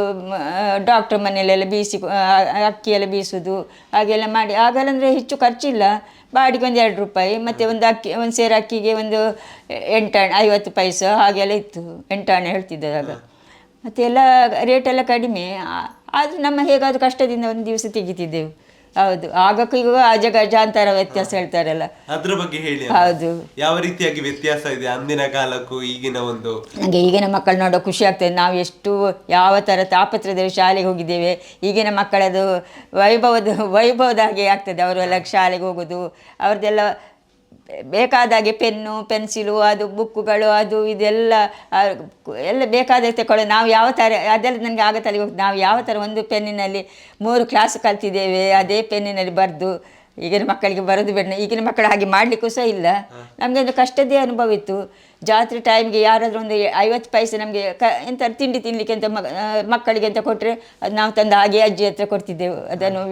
Speaker 2: ಡಾಕ್ಟ್ರ್ ಮನೆಯಲ್ಲೆಲ್ಲ ಬೀಸಿ ಆ, ಅಕ್ಕಿ ಎಲ್ಲ ಬೀಸುದು. ಹಾಗೆಲ್ಲ ಮಾಡಿ. ಆಗಲ್ಲ ಅಂದರೆ ಹೆಚ್ಚು ಖರ್ಚಿಲ್ಲ. ಬಾಡಿಗೆ ಒಂದು ಎರಡು ರೂಪಾಯಿ ಮತ್ತು ಒಂದು ಅಕ್ಕಿ ಒಂದು ಸೇರು ಅಕ್ಕಿಗೆ ಒಂದು ಎಂಟಾಣೆ ಐವತ್ತು ಪೈಸ ಹಾಗೆಲ್ಲ ಇತ್ತು. ಎಂಟಾಣೆ ಹೇಳ್ತಿದ್ದೆ ಆಗ. ಮತ್ತು ಎಲ್ಲ ರೇಟೆಲ್ಲ ಕಡಿಮೆ. ಆದರೂ ನಮ್ಮ ಹೇಗಾದರೂ ಕಷ್ಟದಿಂದ ಒಂದು ದಿವಸ ತೆಗಿತಿದ್ದೆವು. ಹೌದು. ಆಗಕ್ಕೂ ಈಗ ಅಜ ಗಜಾಂತರ ವ್ಯತ್ಯಾಸ ಹೇಳ್ತಾರಲ್ಲ.
Speaker 1: ಅದ್ರ ಬಗ್ಗೆ ಹೇಳಿ
Speaker 2: ಹೌದು.
Speaker 1: ಯಾವ ರೀತಿಯಾಗಿ ವ್ಯತ್ಯಾಸ ಇದೆ ಅಂದಿನ ಕಾಲಕ್ಕೂ ಈಗಿನ ಒಂದು?
Speaker 2: ನನಗೆ ಈಗಿನ ಮಕ್ಕಳು ನೋಡೋ ಖುಷಿ ಆಗ್ತದೆ. ನಾವು ಎಷ್ಟು ಯಾವ ಥರ ತಾಪತ್ರದಲ್ಲಿ ಶಾಲೆಗೆ ಹೋಗಿದ್ದೇವೆ. ಈಗಿನ ಮಕ್ಕಳದು ವೈಭವದ ವೈಭವದ ಹಾಗೆ ಆಗ್ತದೆ. ಅವರು ಎಲ್ಲ ಶಾಲೆಗೆ ಹೋಗೋದು. ಅವ್ರದ್ದೆಲ್ಲ ಬೇಕಾದಾಗೆ ಪೆನ್ನು ಪೆನ್ಸಿಲು ಅದು ಬುಕ್ಕುಗಳು ಅದು ಇದೆಲ್ಲ ಎಲ್ಲ ಬೇಕಾದಾಗ ತಗೊಳ್ಳೋದು ನಾವು ಯಾವ ಥರ ಅದೆಲ್ಲ ನನಗೆ ಆಗ ತಲೆ ಹೋಗ್ತದೆ ನಾವು ಯಾವ ಥರ ಒಂದು ಪೆನ್ನಿನಲ್ಲಿ ಮೂರು ಕ್ಲಾಸ್ ಕಲ್ತಿದ್ದೇವೆ ಅದೇ ಪೆನ್ನಿನಲ್ಲಿ ಬರೆದು ಈಗಿನ ಮಕ್ಕಳಿಗೆ ಬರೋದು ಬೇಡ ಈಗಿನ ಮಕ್ಕಳು ಹಾಗೆ ಮಾಡಲಿಕ್ಕೂ ಸಹ ಇಲ್ಲ. ನಮಗೆ ಒಂದು ಕಷ್ಟದ್ದೇ ಅನುಭವ ಇತ್ತು. ಜಾತ್ರೆ ಟೈಮ್ಗೆ ಯಾರಾದರೂ ಒಂದು ಐವತ್ತು ಪೈಸೆ ನಮಗೆ ಕ ಎಂತ ತಿಂಡಿ ತಿನ್ನಲಿಕ್ಕೆ ಅಂತ ಮಕ್ಕಳಿಗೆ ಅಂತ ಕೊಟ್ಟರೆ ಅದು ನಾವು ತಂದು ಹಾಗೆ ಅಜ್ಜಿ ಹತ್ರ ಕೊಡ್ತಿದ್ದೆವು. ಅದನ್ನು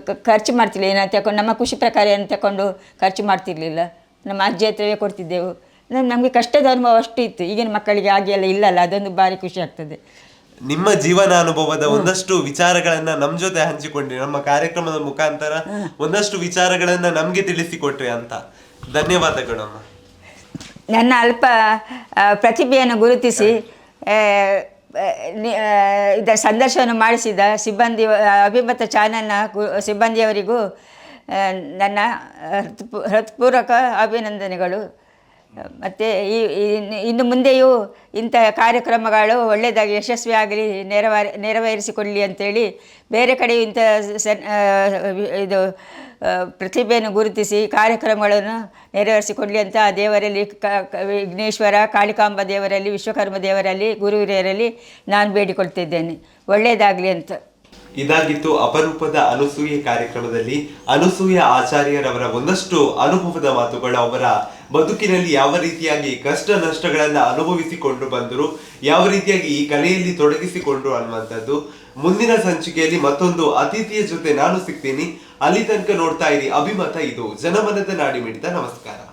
Speaker 2: ಖರ್ಚು ಮಾಡ್ತಿಲ್ಲ. ಏನೋ ತಗೊಂಡು ನಮ್ಮ ಖುಷಿ ಪ್ರಕಾರ ಏನು ತಗೊಂಡು ಖರ್ಚು ಮಾಡ್ತಿರ್ಲಿಲ್ಲ. ನಮ್ಮ ಅಜ್ಜಿ ಹತ್ರವೇ ಕೊಡ್ತಿದ್ದೆವು. ನಮಗೆ ಕಷ್ಟದ ಅನುಭವ ಅಷ್ಟು ಇತ್ತು. ಈಗಿನ ಮಕ್ಕಳಿಗೆ ಹಾಗೆ ಎಲ್ಲ ಇಲ್ಲಲ್ಲ ಅದೊಂದು ಭಾರಿ ಖುಷಿ ಆಗ್ತದೆ.
Speaker 1: ನಿಮ್ಮ ಜೀವನ ಅನುಭವದ ಒಂದಷ್ಟು ವಿಚಾರಗಳನ್ನ ನಮ್ಮ ಜೊತೆ ಹಂಚಿಕೊಂಡ್ರಿ. ನಮ್ಮ ಕಾರ್ಯಕ್ರಮದ ಮುಖಾಂತರ ಒಂದಷ್ಟು ವಿಚಾರಗಳನ್ನ ನಮ್ಗೆ ತಿಳಿಸಿಕೊಟ್ರಿ ಅಂತ. ಧನ್ಯವಾದಗಳು ಅಮ್ಮ
Speaker 2: ನನ್ನ ಅಲ್ಪ ಪ್ರತಿಭೆಯನ್ನು ಗುರುತಿಸಿ ಇದರ ಸಂದರ್ಶನ ಮಾಡಿಸಿದ ಸಿಬ್ಬಂದಿ ಅಭಿಮತ ಚಾನಲ್ನ ಸಿಬ್ಬಂದಿಯವರಿಗೂ ನನ್ನ ಹೃತ್ಪೂ- ಹೃತ್ಪೂರ್ವಕ ಅಭಿನಂದನೆಗಳು. ಮತ್ತು ಈ ಇನ್ನು- ಮುಂದೆಯೂ ಇಂಥ ಕಾರ್ಯಕ್ರಮಗಳು ಒಳ್ಳೆಯದಾಗಿ ಯಶಸ್ವಿಯಾಗಲಿ, ನೆರವೇರಿ, ನೆರವೇರಿಸಿಕೊಳ್ಳಿ ಅಂತೇಳಿ ಬೇರೆ ಕಡೆ ಇಂಥ ಇದು ಪ್ರತಿಭೆಯನ್ನು ಗುರುತಿಸಿ ಕಾರ್ಯಕ್ರಮಗಳನ್ನು ನೆರವೇರಿಸಿಕೊಡಲಿ ಅಂತ ದೇವರಲ್ಲಿ ವಿಘ್ನೇಶ್ವರ, ಕಾಳಿಕಾಂಬ ದೇವರಲ್ಲಿ, ವಿಶ್ವಕರ್ಮ ದೇವರಲ್ಲಿ, ಗುರು ಹಿರಿಯರಲ್ಲಿ ನಾನು ಬೇಡಿಕೊಳ್ತಿದ್ದೇನೆ ಒಳ್ಳೆಯದಾಗಲಿ ಅಂತ.
Speaker 1: ಇದಾಗಿತ್ತು ಅಪರೂಪದ ಅನುಸೂಯೆ ಕಾರ್ಯಕ್ರಮದಲ್ಲಿ ಅನುಸೂಯ ಆಚಾರ್ಯರವರ ಒಂದಷ್ಟು ಅನುಭವದ ಮಾತುಗಳು. ಅವರ ಬದುಕಿನಲ್ಲಿ ಯಾವ ರೀತಿಯಾಗಿ ಕಷ್ಟ ನಷ್ಟಗಳನ್ನ ಅನುಭವಿಸಿಕೊಂಡು ಬಂದರು, ಯಾವ ರೀತಿಯಾಗಿ ಈ ಕಲೆಯಲ್ಲಿ ತೊಡಗಿಸಿಕೊಂಡ್ರು ಅನ್ನುವಂಥದ್ದು. ಮುಂದಿನ ಸಂಚಿಕೆಯಲ್ಲಿ ಮತ್ತೊಂದು ಅತಿಥಿಯ ಜೊತೆ ನಾನು ಸಿಗ್ತೀನಿ. ಅಲ್ಲಿ ತನಕ ನೋಡ್ತಾ ಇರಿ. ಅಭಿಮತ ಇದು. ಜನಮನದ ನಾಡಿ ಮಿಡಿತ ನಮಸ್ಕಾರ.